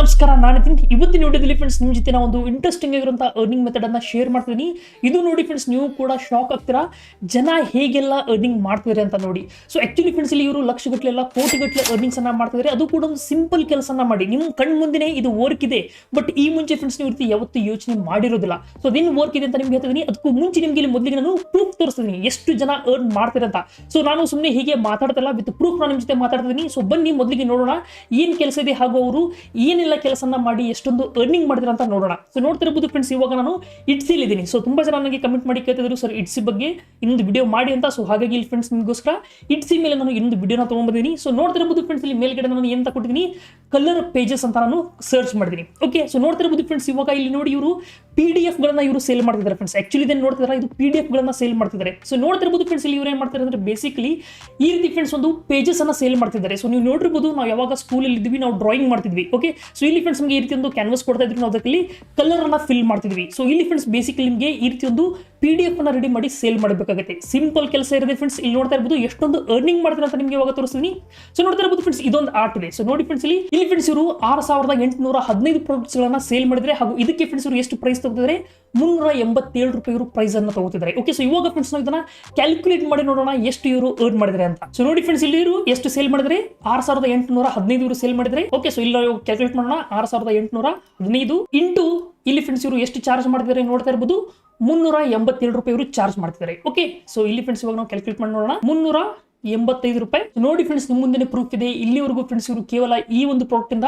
ನಮಸ್ಕಾರ, ನಾನು ತಿಂತ ಇವತ್ತಿನ ವಿಡಿಯೋದಲ್ಲಿ ಫ್ರೆಂಡ್ಸ್ ನಿಮ್ಮ ಜೊತೆ ನಾವು ಒಂದು ಇಂಟ್ರೆಸ್ಟಿಂಗ್ ಆಗಿರುವಂತಹ ಅರ್ನಿಂಗ್ ಮೆಥಡ್ ಅನ್ನ ಶೇರ್ ಮಾಡ್ತೀನಿ ಇದು ನೋಡಿ ಫ್ರೆಂಡ್ಸ್ ನೀವು ಕೂಡ ಶಾಕ್ ಆಗ್ತೀರಾ? ಜನ ಹೇಗೆಲ್ಲ ಅರ್ನಿಂಗ್ ಮಾಡ್ತಿದ್ದಾರೆ ಅಂತ ನೋಡಿ. ಸೊ ಆ್ಯಕ್ಚುಲಿ ಫ್ರೆಂಡ್ಸ್ ಇಲ್ಲಿ ಇವರು ಲಕ್ಷಗಟ್ಟಲೆ ಎಲ್ಲ ಕೋಟಿಗಟ್ಟಲೆ ಅನ್ನ ಮಾಡ್ತಿದ್ದಾರೆ ಅದು ಕೂಡ ಒಂದು ಸಿಂಪಲ್ ಕೆಲಸನ ಮಾಡಿ. ನಿಮ್ಮ ಕಣ್ ಮುಂದೆ ಇದು ವರ್ಕ್ ಇದೆ. ಬಟ್ ಈ ಮುಂಚೆ ಫ್ರೆಂಡ್ಸ್ ನೀವು ರೀತಿ ಯಾವತ್ತೂ ಯೋಚನೆ ಮಾಡಿರೋದಿಲ್ಲ. ಸೊ ಅದೇನು ವರ್ಕ್ ಇದೆ ಅಂತ ನಿಮ್ಗೆ ಹೇಳ್ತಿದ್ದೀನಿ ಅದಕ್ಕೂ ಮುಂಚೆ ನಿಮ್ಗೆ ಇಲ್ಲಿ ಮೊದಲಿಗೆ ನಾನು ಪ್ರೂಫ್ ತೋರಿಸ್ತೀನಿ ಎಷ್ಟು ಜನ ಅರ್ನ್ ಮಾಡ್ತಾರೆ ಅಂತ. ಸೊ ನಾನು ಸುಮ್ಮನೆ ಹೀಗೆ ಮಾತಾಡ್ತಲ್ಲ ವಿತ್ ಪ್ರೂಫ್ ನಾನು ನಿಮ್ಮ ಜೊತೆ ಮಾತಾಡ್ತೀನಿ ಸೊ ಬನ್ನಿ ಮೊದಲಿಗೆ ನೋಡೋಣ. ಏನು ಕೆಲಸ ಇದೆ ಹಾಗೂ ಅವರು ಏನೆಲ್ಲ ಕೆಲಸನ ಮಾಡಿ ಎಷ್ಟೊಂದು ಅರ್ನಿಂಗ್ ಮಾಡಿದ್ರೆ ಅಂತ ನೋಡೋಣ. ಸೊ ನೋಡ್ತಿರ್ಬೋದು ಫ್ರೆಂಡ್ಸ್ ಇವಾಗ ನಾನು ಇಟ್ಸಿಲ್ ಇದ್ದೀನಿ. ಸೊ ತುಂಬಾ ಜನ ನನಗೆ ಕಮೆಂಟ್ ಮಾಡಿ ಕೇಳ್ತಿದ್ರು, ಸರ್ ಇಟ್ಸಿ ಬಗ್ಗೆ ಇನ್ನೊಂದು ವಿಡಿಯೋ ಮಾಡಿ ಅಂತ. ಸೊ ಹಾಗಾಗಿ ಇಲ್ಲಿ ಫ್ರೆಂಡ್ಸ್ ನಿಮಗೋಸ್ಕರ ಇಟ್ಸಿ ಮೇಲೆ ನಾನು ಇನ್ನೊಂದು ವಿಡಿಯೋನ ತೊಗೊಂಡಿದ್ದೀನಿ ಸೊ ನೋಡ್ತಿರ್ಬೋದು ಫ್ರೆಂಡ್ಸ್ ಇಲ್ಲಿ ಮೇಲ್ಗಡೆ ನಾನು ಏನು ಕೊಟ್ಟಿದ್ದೀನಿ? ಕಲರ್ ಪೇಜಸ್ ಅಂತ ನಾನು ಸರ್ಚ್ ಮಾಡಿದ್ದೀನಿ. ಓಕೆ ಸೊ ನೋಡ್ತಿರ್ಬೋದು ಫ್ರೆಂಡ್ಸ್ ಇವಾಗ ಇಲ್ಲಿ ನೋಡಿ ಇವರು ಪಿ ಡಿ ಎಫ್ಗಳನ್ನ ಇವರು ಸೇಲ್ ಮಾಡ್ತಿದ್ದಾರೆ ಫ್ರೆಂಡ್ಸ್ ಆಕ್ಚುಲಿ ಇದನ್ನು ನೋಡ್ತಿದ್ದಾರೆ? ಇದು ಪಿ ಡಿ ಎಫ್ಗಳನ್ನ ಸೇಲ್ ಮಾಡ್ತಿದ್ದಾರೆ. ಸೊ ನೋಡ್ತಿರ್ಬೋದು ಫ್ರೆಂಡ್ಸ್ ಇಲ್ಲಿ ಇವ್ರು ಏನು ಮಾಡ್ತಾರೆ ಅಂದ್ರೆ ಬೇಸಿಕಲಿ ಈ ರೀತಿ ಫ್ರೆಂಡ್ಸ್ ಒಂದು ಪೇಜಸ್ ಅನ್ನ ಸೇಲ್ ಮಾಡ್ತಿದ್ದಾರೆ. ಸೊ ನೀವು ನೋಡಿರ್ಬೋದು ನಾವು ಯಾವಾಗ ಸ್ಕೂಲಲ್ಲಿ ಇದ್ವಿ ನಾವು ಡ್ರಾಯಿಂಗ್ ಮಾಡ್ತಿದ್ವಿ. ಓಕೆ ಸೊ ಇಲ್ಲಿ ಫ್ರೆಂಡ್ಸ್ ನಮಗೆ ಈ ರೀತಿ ಒಂದು ಕ್ಯಾನ್ವಸ್ ಕೊಡ್ತಾ ಇದ್ರು ನಾವು ಅದರಲ್ಲಿ ಕಲರ್ ಅನ್ನ ಫಿಲ್ ಮಾಡ್ತಿದ್ವಿ. ಸೊ ಇಲ್ಲಿ ಫ್ರೆಂಡ್ಸ್ ಬೇಸಿಕಲಿ ನಿಮಗೆ ಈ ರೀತಿ ಒಂದು ಪಿ ಡಿ ಎಫ್ ಅನ್ನ ರೆಡಿ ಮಾಡಿ ಸೇಲ್ ಮಾಡಬೇಕಾಗುತ್ತೆ. ಸಿಂಪಲ್ ಕೆಲಸ ಇರದೆ ಫ್ರೆಂಡ್ಸ್ ಇಲ್ಲಿ ನೋಡ್ತಾ ಇರ್ಬೋದು ಎಷ್ಟೊಂದು ಅರ್ನಿಂಗ್ ಮಾಡ್ತಾರೆ ಅಂತ ನಿಮಗೆ ಇವಾಗ ತೋರಿಸ್ತೀನಿ. ಸೊ ನೋಡ್ತಾ ಇರ್ಬೋದು ಫ್ರೆಂಡ್ಸ್ ಇದೊಂದು ಆರ್ಟ್ ಇದೆ. ಸೊ ನೋಡಿ ಫ್ರೆಂಡ್ಸ್ ಇಲ್ಲಿ ಇಲ್ಲಿ ಫ್ರೆಂಡ್ಸ್ ಇವರು ಆರು ಸಾವಿರದ ಎಂಟುನೂರ ಹದಿನೈದು ಪ್ರಾಡಕ್ಟ್ಸ್ ಗಳನ್ನ ಸೇಲ್ ಮಾಡಿದ್ರೆ ಹಾಗೂ ಇದಕ್ಕೆ ಫ್ರೆಂಡ್ಸ್ ಇವರು ಎಷ್ಟು ಪ್ರೈಸ್ ತಗೋತಿದ್ದಾರೆ? ಮುನ್ನೂರ ಎಂಬತ್ತೇಳು ರೂಪಾಯಿ ಇವರು ಪ್ರೈಸ್ ಅನ್ನು ತಗೋತಿದ್ದಾರೆ. ಓಕೆ ಸೊ ಇವಾಗ ಫ್ರೆಂಡ್ಸ್ ನಾವು ಇದನ್ನ ಕ್ಯಾಲ್ಕುಲೇಟ್ ಮಾಡಿ ನೋಡೋಣ ಎಷ್ಟು ಇವರು ಅರ್ನ್ ಮಾಡಿದ್ರೆ ಅಂತ. ಸೊ ನೋಡಿ ಫ್ರೆಂಡ್ಸ್ ಇಲ್ಲಿ ಇವರು ಎಷ್ಟು ಸೇಲ್ ಮಾಡಿದ್ರೆ? ಆರು ಸಾವಿರದ ಎಂಟುನೂರ ಹದಿನೈದು ಇವರು ಸೇಲ್ ಮಾಡಿದ್ರೆ. ಓಕೆ ಸೊ ಇಲ್ಲಿ ಕ್ಯಾಲ್ಕುಲೇಟ್ ಮಾಡೋಣ. ಆರು ಸಾವಿರದ ಎಂಟುನೂರ ಹದಿನೈದು ಇಂಟು ಇಲ್ಲಿ ಫ್ರೆಂಡ್ಸ್ ಇವರು ಎಷ್ಟು ಚಾರ್ಜ್ ಮಾಡ್ತಿದ್ದಾರೆ ನೋಡ್ತಾ ಇರ್ಬೋದು ಮುನ್ನೂರ ಎಂಬತ್ತೇಳು ರೂಪಾಯಿ ಇವರು ಚಾರ್ಜ್ ಮಾಡ್ತಿದ್ದಾರೆ ಓಕೆ ಸೊ ಇಲ್ಲಿ ಫ್ರೆಂಡ್ಸ್ ಇವಾಗ ನಾವು ಕ್ಯಾಲ್ಕುಲೇಟ್ ಮಾಡಿ ನೋಡೋಣ. ಮುನ್ನೂರ ಎಂಬತ್ತೈದು ರೂಪಾಯಿ. ನೋಡಿ ಫ್ರೆಂಡ್ಸ್ ನಿಮ್ಮ ಮುಂದೆ ಪ್ರೂಫ್ ಇದೆ. ಇಲ್ಲಿವರೆಗೂ ಫ್ರೆಂಡ್ಸ್ ಇವರು ಕೇವಲ ಈ ಒಂದು ಪ್ರಾಡಕ್ಟ್ ಇಂದ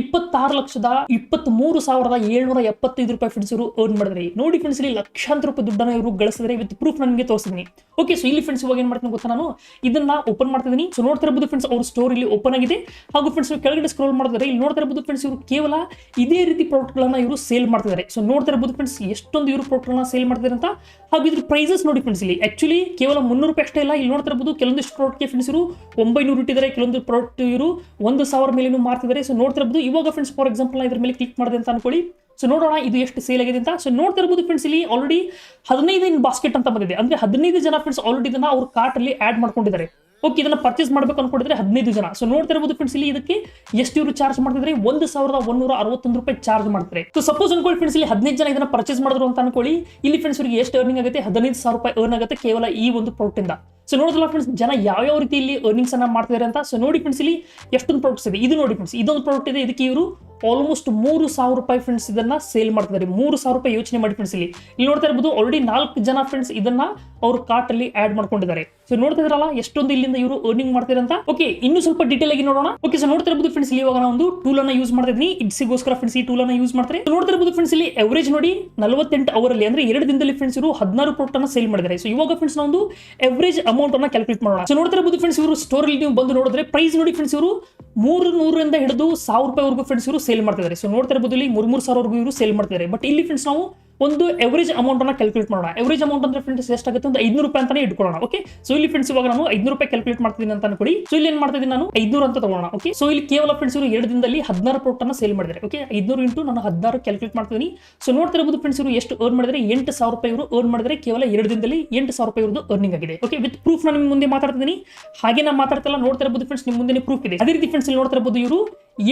ಇಪ್ಪತ್ತಾರು ಲಕ್ಷದ ಇಪ್ಪತ್ತ್ ಮೂರು ಸಾವಿರದ ಏಳ್ನೂರ ಎಪ್ಪತ್ತೈದು ರೂಪಾಯಿ ಫ್ರೆಂಡ್ಸ್ ಇವರು ಅರ್ನ್ ಮಾಡಿದ್ರೆ. ನೋಡಿ ಫ್ರೆಂಡ್ಸ್ ಇಲ್ಲಿ ಲಕ್ಷಾಂತರ ರೂಪಾಯಿ ದುಡ್ಡನ್ನ ಇವರು ಗಳಿಸಿದ್ರೆ ವಿತ್ ಪ್ರೂಫ್ ನನಗೆ ತೋರಿಸ್ತೀನಿ. ಓಕೆ ಸೊ ಇಲ್ಲಿ ಫ್ರೆಂಡ್ಸ್ ಇವಾಗ ಏನು ಮಾಡ್ತೀನಿ ಗೊತ್ತಾ ನಾನು? ಇದನ್ನ ಓಪನ್ ಮಾಡ್ತಿದ್ದೀನಿ ಸೊ ನೋಡ್ತಾ ಇರಬಹುದು ಫ್ರೆಂಡ್ಸ್ ಅವ್ರ ಸ್ಟೋರ್ ಇಲ್ಲಿ ಓಪನ್ ಆಗಿದೆ. ಹಾಗೂ ಫ್ರೆಂಡ್ಸ್ ಕೆಳಗಡೆ ಸ್ಕ್ರೋಲ್ ಮಾಡಿದ್ರೆ ಇಲ್ಲಿ ನೋಡ್ತಾ ಇರಬಹುದು ಫ್ರೆಂಡ್ಸ್ ಇವರು ಕೇವಲ ಇದೇ ರೀತಿ ಪ್ರಾಡಕ್ಟ್ಗಳನ್ನ ಇವರು ಸೇಲ್ ಮಾಡ್ತಿದ್ದಾರೆ. ಸೊ ನೋಡ್ತಾ ಇರ್ಬೋದು ಫ್ರೆಂಡ್ಸ್ ಎಷ್ಟೊಂದು ಇವರು ಪ್ರಾಡಕ್ಟ್ ಗಳನ್ನ ಸೇಲ್ ಮಾಡ್ತಿದ್ದಾರೆ ಅಂತ. ಹಾಗೂ ಇದ್ರ ಪ್ರೈಸಸ್ ನೋಡಿ ಫ್ರೆಂಡ್ಸ್ ಇಲ್ಲಿ ಆಕ್ಚುಲಿ ಕೇವಲ ಮುನ್ನೂರು ರೂಪಾಯಿ ಅಷ್ಟೇ ಇಲ್ಲ. ಇಲ್ಲಿ ನೋಡ್ತಾ ಇರಬಹುದು ಕೆಲವೊಂದಿಷ್ಟು ಪ್ರಾಡಕ್ಟ್ಗೆ ಫ್ರೆಂಡ್ಸ್ ಇವರು ಒಂಬೈನೂರು ಇಟ್ಟಿದ್ದಾರೆ ಕೆಲವೊಂದು ಪ್ರಾಡಕ್ಟ್ ಇವರು ಒಂದು ಸಾವಿರ ಮೇಲೇನು ಮಾರ್ತಿದ್ದಾರೆ ಸೊ ನೋಡ್ತಾ ಇರ್ಬೋದು. ಇವಾಗ ಫ್ರೆಂಡ್ಸ್ ಫಾರ್ ಎಕ್ಸಾಂಪಲ್ ಇದ್ರ ಮೇಲೆ ಕ್ಲಿಕ್ ಮಾಡಿದೆ ಅಂತ ಅನ್ಕೊಳ್ಳಿ. ಸೊ ನೋಡೋಣ, ಇದು ಎಷ್ಟು ಸೇಲ್ ಆಗಿದೆ ಅಂತ. ಸೊ ನೋಡ್ತಾ ಫ್ರೆಂಡ್ಸ್ ಇಲ್ಲಿ ಆಲ್ರೆಡಿ ಹದಿನೈದು ಇನ್ ಬಾಸ್ಕೆಟ್ ಅಂತ ಬಂದಿದೆ. ಅಂದ್ರೆ ಹದಿನೈದು ಜನ ಫ್ರೆಂಡ್ಸ್ ಆಲ್ರೆಡಿ ಇದನ್ನ ಅವ್ರ ಕಾರ್ಟ್ ಅಲ್ಲಿ ಆಡ್ ಮಾಡ್ಕೊಂಡಿದ್ದಾರೆ. ಓಕೆ ಇದನ್ನ ಪರ್ಚೇಸ್ ಮಾಡಬೇಕು ಅನ್ಕೊಂಡಿದ್ರೆ ಹದಿನೈದು ಜನ. ಸೊ ನೋಡ್ತಾ ಇರ್ಬೋದು ಫ್ರೆಂಡ್ಸ್ ಇಲ್ಲಿ ಇದಕ್ಕೆ ಎಷ್ಟು ಇವರು ಚಾರ್ಜ್ ಮಾಡ್ತಿದ್ರೆ? ಒಂದು ಸಾವಿರದ ಒಂದೂರ ಅರವತ್ತೊಂದು ರೂಪಾಯಿ ಚಾರ್ಜ್ ಮಾಡ್ತಾರೆ ಸೊ ಸಪೋಸ್ ಅನ್ಕೊಳ್ಳಿ ಫ್ರೆಂಡ್ಸ್ ಇಲ್ಲಿ ಹದಿನೈದು ಜನ ಇದನ್ನ ಪರ್ಚೇಸ್ ಮಾಡಿದ್ರು ಅಂತ ಅನ್ಕೊಳ್ಳಿ. ಇಲ್ಲಿ ಫ್ರೆಂಡ್ಸ್ ಇವರಿಗೆ ಎಷ್ಟು ಅರ್ನಿಂಗ್ ಆಗುತ್ತೆ? ಹದಿನೈದು ಸಾವಿರ ರೂಪಾಯಿ ಅರ್ನ್ ಆಗುತ್ತೆ ಕೇವಲ ಈ ಒಂದು ಪ್ರಾಡಕ್ಟ್ ಸೊ ನೋಡಿದ್ರಲ್ಲ ಫ್ರೆಂಡ್ಸ್ ಜನ ಯಾವ್ಯಾವ ರೀತಿ ಇಲ್ಲಿ ಅರ್ನಿಂಗ್ಸ್ ಅನ್ನ ಮಾಡ್ತಿದ್ದಾರೆ ಅಂತ? ಸೊ ನೋಡಿ ಫ್ರೆಂಡ್ಸ್ ಇಲ್ಲಿ ಎಷ್ಟೊಂದು ಪ್ರಾಡಕ್ಟ್ಸ್ ಇದೆ. ಇದು ನೋಡಿ ಫ್ರೆಂಡ್ಸ್ ಇದೊಂದು ಪ್ರಾಡಕ್ಟ್ ಇದೆ. ಇದಕ್ಕೆ ಇವರು ಆಲ್ಮೋಸ್ಟ್ ಮೂರು ಸಾವಿರ ರೂಪಾಯಿ ಫ್ರೆಂಡ್ಸ್ ಇದನ್ನ ಸೇಲ್ ಮಾಡ್ತಿದ್ದಾರೆ. ಮೂರು ಸಾವಿರ ರೂಪಾಯಿ ಯೋಚನೆ ಮಾಡಿ ಫ್ರೆಂಡ್ಸ್ ಇಲ್ಲಿ. ಇಲ್ಲಿ ನೋಡ್ತಾ ಇರ್ಬೋದು ಆಲ್ರೆಡಿ ನಾಲ್ಕು ಜನ ಫ್ರೆಂಡ್ಸ್ ಇದನ್ನ ಅವ್ರ ಕಾರ್ಟ್ ಅಲ್ಲಿ ಆಡ್ ಮಾಡ್ಕೊಂಡಿದ್ದಾರೆ. ಸೊ ನೋಡ್ತಾ ಇದ್ರಲ್ಲ ಎಷ್ಟೊಂದು ಇಲ್ಲಿಂದ ಇವರು ಅರ್ನಿಂಗ್ ಮಾಡ್ತಾರೆ ಅಂತ? ಓಕೆ ಇನ್ನು ಸ್ವಲ್ಪ ಡೀಟೇಲ್ ಆಗಿ ನೋಡೋಣ. ಓಕೆ ಸೊ ನೋಡ್ತಾ ಇರ್ಬೋದು ಫ್ರೆಂಡ್ಸ್ ಇಲ್ಲಿ ಇವಾಗ ನಾವು ಒಂದು ಟೂಲ್ ಅನ್ನ ಯೂಸ್ ಮಾಡ್ತಾ ಇದ್ದೀನಿ ಇಟ್ ಸಿಗೋಸ್ಕರ ಫ್ರೆಂಡ್ಸ್ ಈ ಟೂಲ್ ಅನ್ನ ಯೂಸ್ ಮಾಡ್ತಾರೆ. ನೋಡ್ತಾ ಇರ್ಬೋದು ಫ್ರೆಂಡ್ಸ್ ಇಲ್ಲಿ ಎವರೇಜ್ ನೋಡಿ ನಲವತ್ತೆಂಟು ಅವರ್ ಅಲ್ಲಿ ಅಂದ್ರೆ ಎರಡು ದಿನದಲ್ಲಿ ಫ್ರೆಂಡ್ಸ್ ಇವರು ಹದಿನಾರು ಪ್ರಾಡಕ್ಟ್ ಅನ್ನ ಸೇಲ್ ಮಾಡಿದ್ದಾರೆ. ಸೊ ಇವಾಗ ಫ್ರೆಂಡ್ಸ್ ನಾವು ಒಂದು ಎವರೇಜ್ ಅಮೌಂಟ್ ಅನ್ನ ಕ್ಯಾಲ್ಕುಲೇಟ್ ಮಾಡೋಣ. ಸೊ ನೋಡ್ತಾ ಇರ್ಬೋದು ಫ್ರೆಂಡ್ಸ್ ಇವರು ಸ್ಟೋರ್ ಅಲ್ಲಿ ನೀವು ಬಂದು ನೋಡಿದ್ರೆ ಪ್ರೈಸ್ ನೋಡಿ ಫ್ರೆಂಡ್ಸ್ ಇವರು ಮೂರು ನೂರರಿಂದ ಹಿಡಿದು ಸಾವಿರ ರೂಪಾಯಿವರೆಗೂ ಫ್ರೆಂಡ್ಸ್ ಇವರು ಸೇಲ್ ಮಾಡ್ತಿದ್ದಾರೆ. ಸೊ ನೋಡ್ತಾ ಇರ್ಬೋದು ಇಲ್ಲಿ ಮೂರು ಮೂರು ಸಾವಿರವರೆಗೂ ಇವರು ಸೇಲ್ ಮಾಡ್ತಿದ್ದಾರೆ. ಬಟ್ ಇಲ್ಲಿ ಫ್ರೆಂಡ್ಸ್ ನಾವು ಒಂದು ಎವರೇಜ್ ಅಮೌಂಟ್ ಅನ್ನ ಕ್ಯಾಲ್ಕುಲೇಟ್ ಮಾಡೋಣ. ಎವರೇಜ್ ಅಮೌಂಟ್ ಅಂದ್ರೆ ಫ್ರೆಂಡ್ಸ್ ಎಷ್ಟಾಗುತ್ತೆ ಒಂದು ಐನೂರು ರೂಪಾಯಿ ಅಂತಾನೆ ಇಟ್ಕೊಳ್ಳೋಣ ಓಕೆ ಸೊ ಇಲ್ಲಿ ಫ್ರೆಂಡ್ಸ್ ಇವಾಗ ನಾನು ಐನೂರು ರೂಪಾಯಿ ಕ್ಯಾಲ್ಕುಲೇಟ್ ಮಾಡ್ತೀನಿ ಅಂತ ಅನ್ಕೊಡಿ ಸೊ ಇಲ್ಲಿ ಏನ್ ಮಾಡ್ತಾ ಇದ್ದೀನಿ ನಾನು? ಐನೂರು ಅಂತ ತಗೋಣ ಓಕೆ ಸೊ ಇಲ್ಲಿ ಕೇವಲ ಫ್ರೆಂಡ್ಸ್ ಇವರು ಎರಡು ದಿನದಲ್ಲಿ ಹದಿನಾರು ಅನ್ನ ಸೇಲ್ ಮಾಡಿದ್ದಾರೆ ಓಕೆ ಐನೂರು ಇಂಟು ನಾನು ಹದಿನಾರು ಕ್ಯಾಲ್ಕುಲೇಟ್ ಮಾಡ್ತೀನಿ ಸೊ ನೋಡ್ತಾ ಇರಬಹುದು ಫ್ರೆಂಡ್ಸ್ ಇವರು ಎಷ್ಟು ಅರ್ನ್ ಮಾಡಿದ್ರೆ ಎಂಟು ಸಾವಿರ ರೂಪಾಯಿ ಇವರು ಅರ್ನ್ ಮಾಡಿದ್ರೆ ಕೇವಲ ಎರಡು ದಿನದಲ್ಲಿ ಎಂಟು ಸಾವಿರ ರೂಪಾಯಿ ಇವರು ಅರ್ನಿಂಗ್ ಆಗಿದೆ ಓಕೆ ವಿತ್ ಪ್ರೂಫ್ ನಾನು ನಿಮ್ಮ ಮುಂದೆ ಮಾತಾಡ್ತೀನಿ ಹಾಗೆ ನಾನು ಮಾತಾಡ್ತಲ್ಲ ನೋಡ್ತಾ ಇರ್ಬೋದು ಫ್ರೆಂಡ್ಸ್ ನಿಮ್ಮ ಮುಂದೆ ಪ್ರೂಫ್ ಇದೆ. ಅದೇ ರೀತಿ ಫ್ರೆಂಡ್ಸ್ ಇಲ್ಲಿ ನೋಡ್ತಾ ಇರಬಹುದು ಇವರು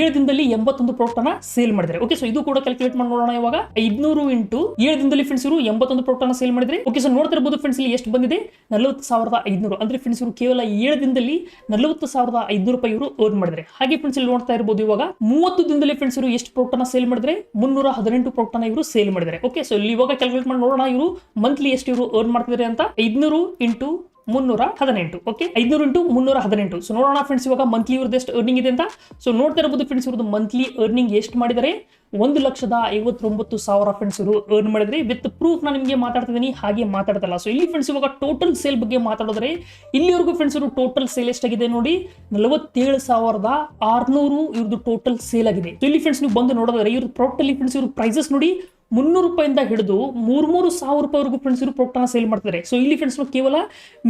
ಏಳು ದಿನದಲ್ಲಿ ಎಂಬತ್ತೊಂದು ಪ್ರಾಡಕ್ಟ್ ಅನ್ನ ಸೇಲ್ ಮಾಡಿದ್ರೆ ಓಕೆ ಸೊ ಇದು ಕೂಡ ಕ್ಯಾಲ್ಕುಲೇಟ್ ಮಾಡಿ ನೋಡೋಣ ಇವಾಗ. ಐದ್ನೂರು ಇಂಟು ಏಳು ದಿನದಲ್ಲಿ ಫ್ರೆಂಡ್ಸ್ ಇವರು ಎಂಬತ್ತೊಂದು ಪ್ರಾಡಕ್ಟ್ ಸೇಲ್ ಮಾಡಿದ್ರೆ ಓಕೆ ಸೊ ನೋಡ್ತಾ ಇರಬಹುದು ಫ್ರೆಂಡ್ಸ್ ಇಲ್ಲಿ ಎಷ್ಟು ಬಂದಿದೆ? ನಲವತ್ತು ಸಾವಿರದ ಐದುನೂರು. ಅಂದ್ರೆ ಫ್ರೆಂಡ್ಸ್ ಇವರು ಕೇವಲ ಏಳು ದಿನದಲ್ಲಿ ನಲವತ್ತು ಸಾವಿರದ ಐದುನೂರು ರೂಪಾಯಿ ಇವರು ಅರ್ನ್ ಮಾಡಿದ್ರೆ. ಹಾಗೆ ಫ್ರೆಂಡ್ಸ್ ಇಲ್ಲಿ ನೋಡ್ತಾ ಇರಬಹುದು ಇವಾಗ, ಮೂವತ್ತು ದಿನದಲ್ಲಿ ಫ್ರೆಂಡ್ಸ್ ಇವರು ಎಷ್ಟು ಪ್ರಾಡಕ್ಟ್ ಸೇಲ್ ಮಾಡಿದ್ರೆ, ಮುನ್ನೂರ ಹದಿನೆಂಟು ಪ್ರಾಡಕ್ಟ್ ಇವರು ಸೇಲ್ ಮಾಡಿದ್ದಾರೆ ಓಕೆ ಸೊ ಇಲ್ಲಿ ಇವಾಗ ಕ್ಯಾಲ್ಕುಲೇಟ್ ಮಾಡಿ ನೋಡೋಣ ಇವರು ಮಂತ್ಲಿ ಎಷ್ಟು ಇವರು ಅರ್ನ್ ಮಾಡ್ತಿದ್ದಾರೆ ಅಂತ. ಐದುನೂರು ಇಂಟು ಮುನ್ನೂರ ಹದಿನೆಂಟು ಓಕೆ ಐನೂರು ಇಂಟು ಮುನ್ನೂರ ಹದಿನೆಂಟು. ಸೊ ನೋಡೋಣ ಫ್ರೆಂಡ್ಸ್ ಇವಾಗ ಮಂತ್ಲಿ ಇವ್ರದ್ದು ಎಷ್ಟು ಅರ್ನಿಂಗ್ ಇದೆ ಅಂತ. ಸೊ ನೋಡ್ತಾ ಇರಬಹುದು ಫ್ರೆಂಡ್ಸ್ ಇವ್ರದ್ದು ಮಂತ್ಲಿ ಅರ್ನಿಂಗ್ ಎಷ್ಟು ಮಾಡಿದರೆ ಒಂದು ಲಕ್ಷದ ಐವತ್ತೊಂಬತ್ತು ಸಾವಿರ ಫ್ರೆಂಡ್ಸ್ ಇವರು ಅರ್ನ್ ಮಾಡಿದ್ರೆ ವಿತ್ ಪ್ರೂಫ್ ನಾನು ನಿಮಗೆ ಮಾತಾಡ್ತಿದ್ದೀನಿ ಹಾಗೆ ಮಾತಾಡ್ತಲ್ಲ. ಸೊ ಇಲ್ಲಿ ಫ್ರೆಂಡ್ಸ್ ಇವಾಗ ಟೋಟಲ್ ಸೇಲ್ ಬಗ್ಗೆ ಮಾತಾಡಿದ್ರೆ, ಇಲ್ಲಿವರೆಗೂ ಫ್ರೆಂಡ್ಸ್ ಇವರು ಟೋಟಲ್ ಸೇಲ್ ಎಷ್ಟಾಗಿದೆ ನೋಡಿ? ನಲವತ್ತೇಳು ಸಾವಿರದ ಆರ್ನೂರು ಇವ್ರದ್ದು ಟೋಟಲ್ ಸೇಲ್ ಆಗಿದೆ. ಸೊ ಇಲ್ಲಿ ಫ್ರೆಂಡ್ಸ್ ನೀವು ಬಂದು ನೋಡಿದ್ರೆ, ಇವ್ರ ಅಲ್ಲಿ ಫ್ರೆಂಡ್ಸ್ ಇವ್ರ ಪ್ರೈಸಸ್ ನೋಡಿ ಮುನ್ನೂರು ರೂಪಾಯಿಂದ ಹಿಡಿದು ಮೂರ್ಮೂರು ಸಾವಿರ ರೂಪಾಯಿವರೆಗೂ ಫ್ರೆಂಡ್ಸ್ ಇವರು ಪ್ರೊಟ್ಟನ ಸೇಲ್ ಮಾಡ್ತಾರೆ ಸೊ ಇಲ್ಲಿ ಫ್ರೆಂಡ್ಸ್ ನಾವು ಕೇವಲ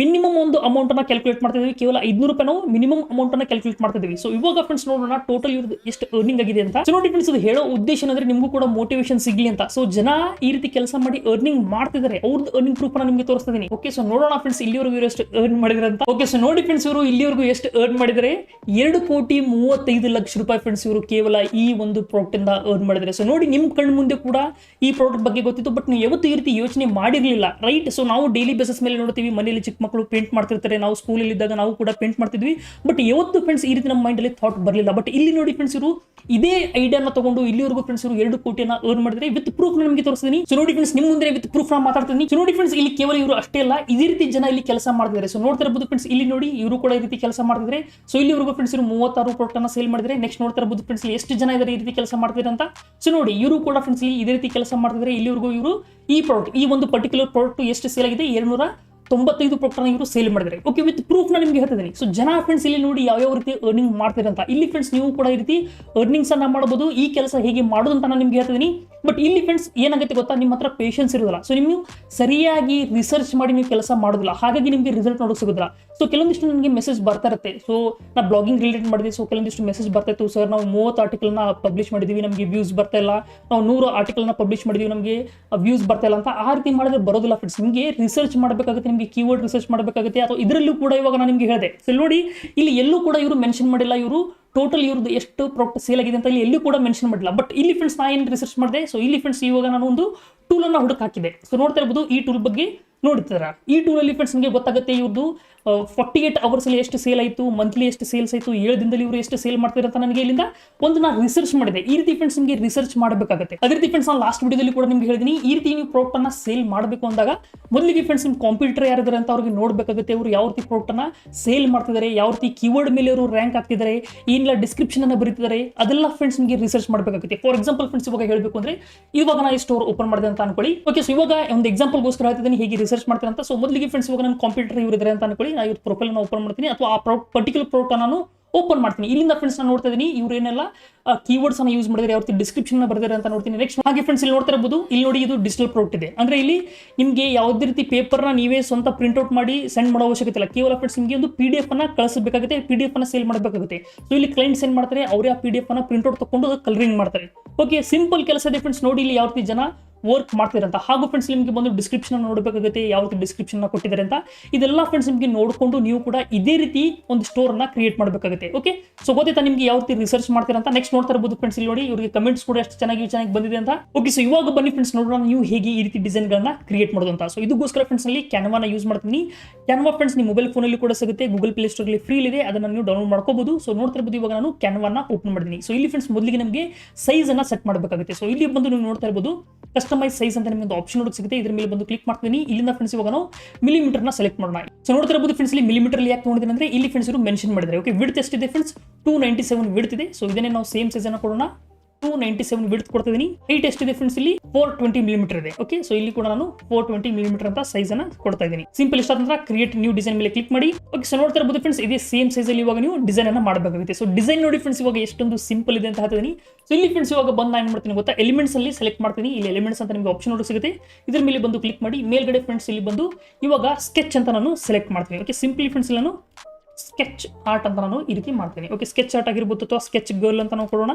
ಮಿನಿಮಮ್ ಒಂದು ಅಮೌಂಟ್ ಕ್ಯಾಲ್ಕುಲೇಟ್ ಕ್ಯಾಲ್ಕುಲೇಟ್ ಇದ್ದೀವಿ ಕೇವಲ ಐದ್ನೂರು ರೂಪಾಯಿ ನಾವು ಮಿನಿಮಮ್ ಅಮೌಂಟ್ ಕ್ಯಾಲ್ಕುಲೇಟ್ ಮಾಡ್ತಾ ಮಾಡ್ತಿದ್ವಿ ಸೊ ಇವಾಗ ಫ್ರೆಂಡ್ಸ್ ನೋಡೋಣ ಟೋಟಲ್ ಇವ್ರದ್ದು ಎಷ್ಟು ಅರ್ನಿಂಗ್ ಆಗಿದೆ ಅಂತ. ಸೊ ನೋಡಿ ಫ್ರೆಂಡ್ಸ್ ಇದು ಹೇಳೋ ಉದ್ದೇಶ ಏನಂದ್ರೆ ನಿಮಗೂ ಕೂಡ ಮೋಟಿವೇಶನ್ ಸಿಗ್ಲಿ ಅಂತ. ಸೊ ಜನ ಈ ರೀತಿ ಕೆಲಸ ಮಾಡಿ ಅರ್ನಿಂಗ್ ಮಾಡ್ತಿದ್ದಾರೆ ಅವ್ರದ್ದು ಅರ್ನಿಂಗ್ ಪ್ರೂಫ್ ನಿಮಗೆ ತೋರಿಸ್ತಾ ಓಕೆ ಸೊ ನೋಡೋಣ ಫ್ರೆಂಡ್ಸ್ ಇಲ್ಲಿವರೆಗೂ ಇವರು ಎಷ್ಟು ಅರ್ನ್ ಮಾಡಿದ್ರೆ ಅಂತ. ಓಕೆ ಸೊ ನೋಡಿ ಫ್ರೆಂಡ್ಸ್ ಇವರು ಇಲ್ಲಿವರೆಗೂ ಎಷ್ಟು ಅರ್ನ್ ಮಾಡಿದರೆ? ಎರಡು ಕೋಟಿ ಮೂವತ್ತೈದು ಲಕ್ಷ ರೂಪಾಯಿ ಫ್ರೆಂಡ್ಸ್ ಇವರು ಕೇವಲ ಈ ಒಂದು ಪ್ರಾಡಕ್ಟ್ ಇಂದ ಅರ್ನ್ ಮಾಡಿದರೆ. ಸೊ ನೋಡಿ ನಿಮ್ ಕಣ್ಣು ಮುಂದೆ ಕೂಡ ಈ ಪ್ರಾಡಕ್ಟ್ ಬಗ್ಗೆ ಗೊತ್ತಿತ್ತು ಬಟ್ ನೀವು ಯಾವತ್ತೂ ಈ ರೀತಿ ಯೋಚನೆ ಮಾಡಿರಲಿಲ್ಲ ರೈಟ್ ಸೊ ನಾವು ಡೈಲಿ ಬೇಸಿಸ್ ಮೇಲೆ ನೋಡ್ತೀವಿ, ಮನೆಯಲ್ಲಿ ಚಿಕ್ಕ ಮಕ್ಕಳು ಪೇಂಟ್ ಮಾಡ್ತಿರ್ತಾರೆ, ನಾವು ಸ್ಕೂಲಲ್ಲಿ ಇದ್ದಾಗ ನಾವು ಕೂಡ ಪೇಂಟ್ ಮಾಡ್ತಿದ್ವಿ ಬಟ್ ಯಾವತ್ತು ಫ್ರೆಂಡ್ಸ್ ಈ ರೀತಿ ನಮ್ಮ ಮೈಂಡಲ್ಲಿ ಥಾಟ್ ಬರಲಿಲ್ಲ. ಬಟ್ ಇಲ್ಲಿ ನೋಡಿ ಫ್ರೆಂಡ್ಸ್ ಇವರು, ಇದೇ ಐಡಿಯಾನ ತಗೊಂಡು ಇಲ್ಲಿವರೆಗೂ ಫ್ರೆಂಡ್ಸ್ ಇವರು ಎರಡು ಕೋಟಿಯನ್ನ ಅರ್ನ್ ಮಾಡಿದ್ರೆ ವಿತ್ ಪ್ರೂಫ್ ನಮಗೆ ತೋರಿಸ್ತೀನಿ. ಸೊ ನೋಡಿ ಫ್ರೆಂಡ್ಸ್ ನಿಮ್ಮ ಮುಂದೆ ವಿತ್ ಪ್ರೂಫ್ ನಾವು ಮಾತಾಡ್ತೀನಿ. ಸೊ ನೋಡಿ ಫ್ರೆಂಡ್ಸ್ ಇಲ್ಲಿ ಕೇವಲ ಇವರು ಅಷ್ಟೇ ಅಲ್ಲ, ಇದೇ ರೀತಿ ಜನ ಇಲ್ಲಿ ಕೆಲಸ ಮಾಡ್ತಿದ್ದಾರೆ. ಸೊ ನೋಡ್ತಾ ಇರಬಹುದು ಫ್ರೆಂಡ್ಸ್ ಇಲ್ಲಿ ನೋಡಿ ಇವರು ಕೂಡ ಈ ರೀತಿ ಕೆಲಸ ಮಾಡ್ತಿದ್ರೆ ಸೊ ಇಲ್ಲಿವರೆಗೂ ಫ್ರೆಂಡ್ಸ್ ಇವರು ಮೂವತ್ತಾರು ಪ್ರಾಡಕ್ಟ್ ಅನ್ನ ಸೇಲ್ ಮಾಡಿದ್ರೆ ನೆಕ್ಸ್ಟ್ ನೋಡ್ತಾ ಇರಬಹುದು ಫ್ರೆಂಡ್ಸ್ ಎಷ್ಟು ಜನ ಇದ್ದಾರೆ ಈ ರೀತಿ ಕೆಲಸ ಮಾಡ್ತಿದ್ದಾರೆ ಅಂತ. ಸೊ ನೋಡಿ ಇವರು ಕೂಡ ಫ್ರೆಂಡ್ಸ್ ಇಲ್ಲಿ ಇದೇ ರೀತಿ ಕೆಲಸ ಮಾಡ್ತಿದ್ರೆ, ಇಲ್ಲಿವರೆಗೂ ಇವರು ಈ ಪ್ರಾಡಕ್ಟ್ ಈ ಒಂದು ಪರ್ಟಿಕ್ಯುಲರ್ ಪ್ರಾಡಕ್ಟ್ ಎಷ್ಟು ಸೇಲ್ ಆಗಿದೆ? ಏಳ್ನೂರ ತೊಂಬತ್ತೈದು ಪ್ರಾಡಕ್ಟ್ ಇವರು ಸೇಲ್ ಮಾಡಿದ್ದಾರೆ ಓಕೆ ವಿತ್ ಪ್ರೂಫ್ನ ನಿಮಗೆ ಹೇಳ್ತಿದ್ದೀನಿ. ಸೊ ಜನ ಫ್ರೆಂಡ್ಸ್ ಇಲ್ಲಿ ನೋಡಿ ಯಾವ ಯಾವ ರೀತಿ ಅರ್ನಿಂಗ್ ಮಾಡ್ತಾರೆ ಅಂತ. ಇಲ್ಲಿ ಫ್ರೆಂಡ್ಸ್ ನೀವು ಕೂಡ ಈ ರೀತಿ ಅರ್ನಿಂಗ್ಸ್ ಅನ್ನ ಮಾಡಬಹುದು ಈ ಕೆಲಸ ಹೇಗೆ ಮಾಡೋದು ಅಂತ ನಾನು ನಿಮ್ಗೆ ಹೇಳ್ತಿದ್ದೀನಿ. ಬಟ್ ಇಲ್ಲಿ ಫ್ರೆಂಡ್ಸ್ ಏನಾಗುತ್ತೆ ಗೊತ್ತಾ? ನಿಮ್ಮ ಹತ್ರ ಪೇಷನ್ಸ್ ಇರೋದಿಲ್ಲ. ಸೊ ನೀವು ಸರಿಯಾಗಿ ರಿಸರ್ಚ್ ಮಾಡಿ ನೀವು ಕೆಲಸ ಮಾಡೋದಿಲ್ಲ. ಹಾಗಾಗಿ ನಿಮಗೆ ರಿಸಲ್ಟ್ ನೋಡೋಕೆ ಸಿಗೋದಿಲ್ಲ. ಸೊ ಕೆಲವೊಂದಿಷ್ಟು ನನಗೆ ಮೆಸೇಜ್ ಬರ್ತಾ ಇರುತ್ತೆ. ಸೊ ನಾ ಬ್ಲಾಗಿಂಗ್ ರಿಲೇಟೆಡ್ ಮಾಡಿದ್ವಿ ಸೊ ಕೆಲವೊಂದಿಷ್ಟು ಮೆಸೇಜ್ ಬರ್ತಾ ಇತ್ತು. ಸರ್ ನಾವು ಮೂವತ್ತು ಆರ್ಟಿಕಲ್ನ ಪಬ್ಲಿಷ್ ಮಾಡಿದ್ವಿ. ನಮಗೆ ವ್ಯೂಸ್ ಬರ್ತಾ ಇಲ್ಲ. ನಾವು ನೂರು ಆರ್ಟಿಕಲ್ನ ಪಬ್ಲಿಷ್ ಮಾಡಿದ್ವಿ. ನಮಗೆ ವ್ಯೂಸ್ ಬರ್ತಾ ಇಲ್ಲ ಅಂತ ಆ ರೀತಿ ಮಾಡಿದ್ರೆ ಬರೋದಿಲ್ಲ ಫ್ರೆಂಡ್ಸ್ ನಿಮಗೆ ರಿಸರ್ಚ್ ಮಾಡಬೇಕಾಗುತ್ತೆ. ನಿಮಗೆ ಕೀವರ್ಡ್ ರಿಸರ್ಚ್ ಮಾಡಬೇಕಾಗುತ್ತೆ. ಅಥವಾ ಇದರಲ್ಲೂ ಕೂಡ ಇವಾಗ ನಾನು ನಿಮಗೆ ಹೇಳಿದೆ. ಸೊ ನೋಡಿ, ಇಲ್ಲಿ ಎಲ್ಲೂ ಕೂಡ ಇವರು ಮೆನ್ಷನ್ ಮಾಡಿಲ್ಲ. ಇವರು ಟೋಟಲ್ ಇವ್ರದ್ದು ಎಷ್ಟು ಪ್ರಾಡಕ್ಟ್ ಸೇಲ್ ಆಗಿದೆ ಅಂತ ಇಲ್ಲಿ ಎಲ್ಲೂ ಕೂಡ ಮೆನ್ಷನ್ ಮಾಡಿಲ್ಲ. ಬಟ್ ಇಲ್ಲಿ ಫ್ರೆಂಡ್ಸ್ ನಾ ಏನು ರಿಸರ್ಚ್ ಮಾಡಿದೆ? ಸೊ ಇಲ್ಲಿ ಫ್ರೆಂಡ್ಸ್ ಇವಾಗ ನಾನು ಒಂದು ಟೂಲ್ ಅನ್ನ ಹುಡುಕಾಕಿದೆ ಸೊ ನೋಡ್ತಾ ಇರ್ಬೋದು, ಈ ಟೂಲ್ ಬಗ್ಗೆ ನೋಡ್ತಾರ? ಈ ಟೂಲಲ್ಲಿ ಫ್ರೆಂಡ್ಸ್ ನಿಮಗೆ ಗೊತ್ತಾಗುತ್ತೆ ಇವ್ರದ್ದು ಫಾರ್ಟಿ ಏಟ್ ಅವರ್ಸಲ್ಲಿ ಎಷ್ಟು ಸೇಲ್ ಆಯಿತು ಮಂತ್ಲಿ ಎಷ್ಟು ಸೇಲ್ಸ್ ಆಯಿತು, ಏಳು ದಿನದಲ್ಲಿ ಇವರು ಎಷ್ಟು ಸೇಲ್ ಮಾಡ್ತಾರೆ ಅಂತ ನನಗೆ ಇಲ್ಲಿಂದ ಒಂದು ನಾನು ರಿಸರ್ಚ್ ಮಾಡಿದೆ. ಈ ರೀತಿ ಫ್ರೆಂಡ್ಸ್ ನಿಮಗೆ ರಿಸರ್ಚ್ ಮಾಡಬೇಕಾಗುತ್ತೆ. ಅದೇ ರೀತಿ ಫ್ರೆಂಡ್ಸ್ ನಾನು ಲಾಸ್ಟ್ ವಿಡಿಯೋದಲ್ಲಿ ಕೂಡ ನಿಮ್ಗೆ ಹೇಳಿದೀನಿ, ಈ ರೀತಿ ನೀವು ಪ್ರಾಡಕ್ಟ್ ಅನ್ನ ಸೇಲ್ ಮಾಡಬೇಕು ಅಂದಾಗ ಮೊದಲಿಗೆ ಫ್ರೆಂಡ್ಸ್ ನಿಮ್ಮ ಕಾಂಪಿಟರ್ ಯಾರಿದ್ದಾರೆ ಅಂತ ಅವ್ರಿಗೆ ನೋಡಬೇಕಾಗುತ್ತೆ, ಅವರು ಯಾವ ರೀತಿ ಪ್ರಾಡಕ್ಟ್ ಅನ್ನ ಸೇಲ್ ಮಾಡ್ತಿದ್ದಾರೆ ಯಾವ ರೀತಿ ಕೀವರ್ಡ್ ಮೇಲೆ ಅವರು ರ್ಯಾಂಕ್ ಆಗ್ತಿದ್ದಾರೆ ಏನಿಲ್ಲ ಡಿಸ್ಕ್ರಿಪ್ಷನ್ ಅನ್ನು ಬರೀತಿದ್ದಾರೆ ಅದೆಲ್ಲ ಫ್ರೆಂಡ್ಸ್ ನಿಮಗೆ ರಿಸರ್ಚ್ ಮಾಡಬೇಕಾಗುತ್ತೆ. ಫಾರ್ ಎಕ್ಸಾಂಪಲ್ ಫ್ರೆಂಡ್ಸ್ ಇವಾಗ ಹೇಳಬೇಕು ಅಂದ್ರೆ, ಇವಾಗ ನಾನು ಈ ಸ್ಟೋರ್ ಓಪನ್ ಮಾಡಿದೆ ಅಂತ ಅನ್ಕೊಳ್ಳಿ. ಓಕೆ ಸೊ ಇವಾಗ ಒಂದು ಎಕ್ಸಾಂಪಲ್ಗೋಸ್ಕರ ಹೇಳ್ತಿದ್ದೀನಿ, ಹೇಗೆ ಮಾಡ್ತಾರೆ ಅಂತ. ಸೊ ಮೊದಲಿಗೆ ಫ್ರೆಂಡ್ಸ್ ಇವಾಗ ನನ್ನ ಕಂಪ್ಯೂಟರ್ ಇವರು ಇದ್ದಾರೆ ಅಂತ ಅನ್ಕೊಳ್ಳಿ. ನಾನು ಇವ್ರ ಪ್ರೊಫೈಲ್ ಓಪನ್ ಮಾಡ್ತೀನಿ. ಅಥವಾ ಆ ಪರ್ಟಿಕ್ಯುಲರ್ ಪ್ರೌಟ್ ನಾನು ಓಪನ್ ಮಾಡ್ತೀನಿ. ಇಲ್ಲಿಂದ ಫ್ರೆಂಡ್ಸ್ ನಾನು ನೋಡ್ತಾ ಇದ್ದೀನಿ ಇವ್ರು ಏನೆಲ್ಲ ಕೀವರ್ಡ್ಸ್ ಅನ್ನು ಯೂಸ್ ಮಾಡಿದ್ರೆ ಯಾವ ಡಿಸ್ಕ್ರಿಪ್ಷನ್ ಬರ್ತಾರೆ ಅಂತ ನೋಡ್ತೀನಿ. ನೆಕ್ಸ್ಟ್ ಹಾಗೆ ಫ್ರೆಂಡ್ಸ್ ಇಲ್ಲಿ ನೋಡ್ತಾ ಇರಬಹುದು ಇಲ್ಲಿ ನೋಡಿ ಇದು ಡಿಜಿಟಲ್ ಪ್ರಾಡಕ್ಟ್ ಇದೆ. ಅಂದ್ರೆ ಇಲ್ಲಿ ನಿಮಗೆ ಯಾವುದೇ ರೀತಿ ಪೇಪರ್ನ ನೀವೇ ಸ್ವಂತ ಪ್ರಿಂಟ್ ಔಟ್ ಮಾಡಿ ಸೆಂಡ್ ಮಾಡೋ ಅವಶ್ಯಕತೆ ಇಲ್ಲ. ಕೇವಲ ಫ್ರೆಂಡ್ಸ್ ನಿಮಗೆ ಒಂದು ಪಿ ಡಿ ಎಫ್ ಅನ್ನ ಕಳಿಸಬೇಕಾಗುತ್ತೆ. ಪಿ ಡಿ ಎಫ್ ಅನ್ನ ಸೇಲ್ ಮಾಡಬೇಕಾಗುತ್ತೆ. ಸೊ ಇಲ್ಲಿ ಕ್ಲೈಂಟ್ ಸೆಂಡ್ ಮಾಡ್ತಾರೆ. ಅವರೇ ಆ ಪಿ ಡಿ ಎಫ್ ಅನ್ನ ಪ್ರಿಂಟ್ ಔಟ್ ತಗೊಂಡು ಕಲರಿಂಗ್ ಮಾಡ್ತಾರೆ. ಓಕೆ ಸಿಂಪಲ್ ಕೆಲಸ ಇದೆ ಫ್ರೆಂಡ್ಸ್ ನೋಡಿ ಇಲ್ಲಿ ಯಾವ ರೀತಿ ಜನ ವರ್ಕ್ ಮಾಡ್ತಿದ್ರಂತ. ಹಾಗೂ ಫ್ರೆಂಡ್ಸ್ ನಿಮಗೆ ಬಂದು ಡಿಸ್ಕ್ರಿಪ್ಷನ್ ನೋಡಬೇಕಾಗುತ್ತೆ ಯಾವ ರೀತಿ ಡಿಸ್ಕ್ರಿಪ್ಷನ್ ಕೊಟ್ಟಿದ್ದಾರೆ ಅಂತ. ಇದೆಲ್ಲ ಫ್ರೆಂಡ್ಸ್ ನಿಮಗೆ ನೋಡಿಕೊಂಡು ನೀವು ಕೂಡ ಇದೇ ರೀತಿ ಒಂದು ಸ್ಟೋರ್ನ ಕ್ರಿಯೇಟ್ ಮಾಡಬೇಕಾಗುತ್ತೆ ಓಕೆ ಸೊ ಗೊತ್ತಾಯ್ತಾ ನಿಮಗೆ ಯಾವ ರೀತಿ ರಿಸರ್ಚ್ ಮಾಡ್ತೀರಾ ಅಂತ? ನೆಕ್ಸ್ಟ್ ನೋಡ್ತಾ ಇರಬಹುದು ಫ್ರೆಂಡ್ಸ್ ಇಲ್ಲಿ ನೋಡಿ. ಇವರಿಗೆ ಕಮೆಂಟ್ಸ್ ಕೂಡ ಎಷ್ಟು ಚೆನ್ನಾಗಿ ಚೆನ್ನಾಗಿ ಬಂದಿದೆ ಅಂತ. ಓಕೆ ಸೊ ಇವಾಗ ಬನ್ನಿ ಫ್ರೆಂಡ್ಸ್ ನೋಡೋಣ ನೀವು ಹೇಗೆ ಈ ರೀತಿ ಡಿಸೈನ್ಗಳನ್ನ ಕ್ರಿಯೇಟ್ ಮಾಡೋದು ಅಂತ. ಸೊ ಇದಕ್ಕೋಸ್ಕರ ಫ್ರೆಂಡ್ಸ್ ಅಲ್ಲಿ ಕ್ಯಾನ್ವಾನ ಯೂಸ್ ಮಾಡ್ತೀನಿ. ಕ್ಯಾನ್ವಾ ಫ್ರೆಂಡ್ಸ್ ನಿಮ್ಮ ಮೊಬೈಲ್ ಫೋನಲ್ಲಿ ಕೂಡ ಸಿಗುತ್ತೆ. ಗೂಗಲ್ ಪ್ಲೇ ಸ್ಟೋರ್ಲಿ ಫ್ರೀ ಇದೆ ಅದನ್ನು ನೀವು ಡೌನ್ಲೋಡ್ ಮಾಡ್ಕೋಬಹುದು ಸೊ ನೋಡ್ತಾ ಇರ್ಬೋದು ಇವಾಗ ನಾನು ಕ್ಯಾನ್ವಾನ ಓಪನ್ ಮಾಡಿದ್ದೀನಿ ಸೊ ಇಲ್ಲಿ ಫ್ರೆಂಡ್ಸ್ ಮೊದಲಿಗೆ ನಮಗೆ ಸೈಜ್ ಅನ್ನ ಸೆಟ್ ಮಾಡಬೇಕಾಗುತ್ತೆ. ಸೊ ಇಲ್ಲಿ ಬಂದು ನೀವು ನೋಡ್ತಾ ಇರ್ಬೋದು ಕಸ್ಟಮೈಸ್ ಸೈಜ್ ಅಂತ ನಿಮಗೆ ಆಪ್ಷನ್ ನೋಡಿ ಸಿಗುತ್ತೆ. ಇದ್ರ ಮೇಲೆ ಬಂದು ಕ್ಲಿಕ್ ಮಾಡ್ತೀನಿ. ಇಲ್ಲಿಂದ ಫ್ರೆಂಡ್ಸ್ ಇವಾಗ ನಾವು ಮಿಲಿಮೀಟರ್ನ ಸೆಲೆಕ್ಟ್ ಮಾಡೋಣ. ಸೊ ನೋಡ್ತಾ ಇರ್ಬೋದು ಫ್ರೆಂಡ್ಸ್ ಇಲ್ಲಿ ಮಿಲಿಮೀಟರ್ ಯಾಕೆ ನೋಡಿದ್ರೆ ಅಂದ್ರೆ ಇಲ್ಲಿ ಫ್ರೆಂಡ್ಸ್ ಇವರು ಮೆನ್ಷನ್ ಮಾಡಿದ್ದಾರೆ. ಓಕೆ ವಿಡ್ತ್ ಎಷ್ಟಿದೆ friends two ninety seven width ಇದೆ. ಸೊ ಇದನ್ನೇ ನಾವು ಸೇಮ್ ಸೈಜ್ ಅನ್ನ ಕೊಡೋಣ. ಟೂ ನೈಂಟಿ ಸೆವೆನ್ ವಿಡ್ತ್ ಕೊಡ್ತಿದ್ದೀನಿ ಹೈಟ್ ಇದೆ ಫ್ರೆಂಡ್ಸ್ ಇಲ್ಲಿ? ಫೋರ್ ಟ್ವೆಂಟಿ ಮಿಲಿಮೀಟರ್ ಇದೆ. ಓಕೆ ಸೊ ಇಲ್ಲಿ ಕೂಡ ನಾನು ಫೋರ್ ಟ್ವೆಂಟಿ ಮಿಲಿಮೀಟರ್ ಅಂತ ಸೈಜ್ ಅನ್ನ ಕೊಡ್ತಾ ಇದ್ದೀನಿ. ಸಿಂಪಲ್ ಇಷ್ಟ ನಂತರ ಕ್ರಿಯೇಟ್ ನ್ಯೂ ಡಿಸೈನ್ ಮೇಲೆ ಕ್ಲಿಕ್ ಮಾಡಿ. ಓಕೆ ಸೊ ನೋಡ್ತಾ ಇರಬಹುದು ಫ್ರೆಂಡ್ಸ್ ಇದೇ ಸೇಮ್ ಸೈಜ್ ಅಲ್ಲಿ ಇವಾಗ ನೀವು ಡಿಸೈನ್ ಅನ್ನ ಮಾಡಬೇಕಾಗುತ್ತೆ. ಸೊ ಡಿಸೈನ್ ನೋಡಿ ಫ್ರೆಂಡ್ಸ್ ಇವಾಗ ಎಷ್ಟೊಂದು ಸಿಂಪಲ್ ಇದೆ ಅಂತ ಹೇಳ್ತಿದ್ದೀನಿ ಸೊ ಇಲ್ಲಿ ಫ್ರೆಂಡ್ಸ್ ಇವಾಗ ಬಂದು ನಾನು ಮಾಡ್ತೀನಿ ಗೊತ್ತಾ? ಎಲಿಮೆಂಟ್ಸ್ ಅಲ್ಲಿ ಸೆಲೆಕ್ಟ್ ಮಾಡ್ತೀನಿ. ಇಲ್ಲಿ ಎಲಿಮೆಂಟ್ಸ್ ಅಂತ ನಿಮಗೆ ಆಪ್ಷನ್ ನೋಡಿ ಸಿಗುತ್ತೆ. ಇದ್ರ ಮೇಲೆ ಬಂದು ಕ್ಲಿಕ್ ಮಾಡಿ. ಮೇಲ್ಗಡೆ ಫ್ರೆಂಡ್ಸ್ ಇಲ್ಲಿ ಬಂದು ಇವಾಗ ಸ್ಕೆಚ್ ಅಂತ ನಾನು ಸೆಲೆಕ್ಟ್ ಮಾಡ್ತೀನಿ. ಓಕೆ ಸಿಂಪ್ಲಿ ಫ್ರೆಂಡ್ಸ್ ನಾನು ಸ್ಕೆಚ್ ಆರ್ಟ್ ಅಂತ ನಾನು ಈ ರೀತಿ ಮಾಡ್ತೀನಿ. ಓಕೆ ಸ್ಕೆಚ್ ಆರ್ಟ್ ಆಗಿರ್ಬೋದು ಅಥವಾ ಸ್ಕೆಚ್ ಗರ್ಲ್ ಅಂತ ನಾವು ಕೊಡೋಣ.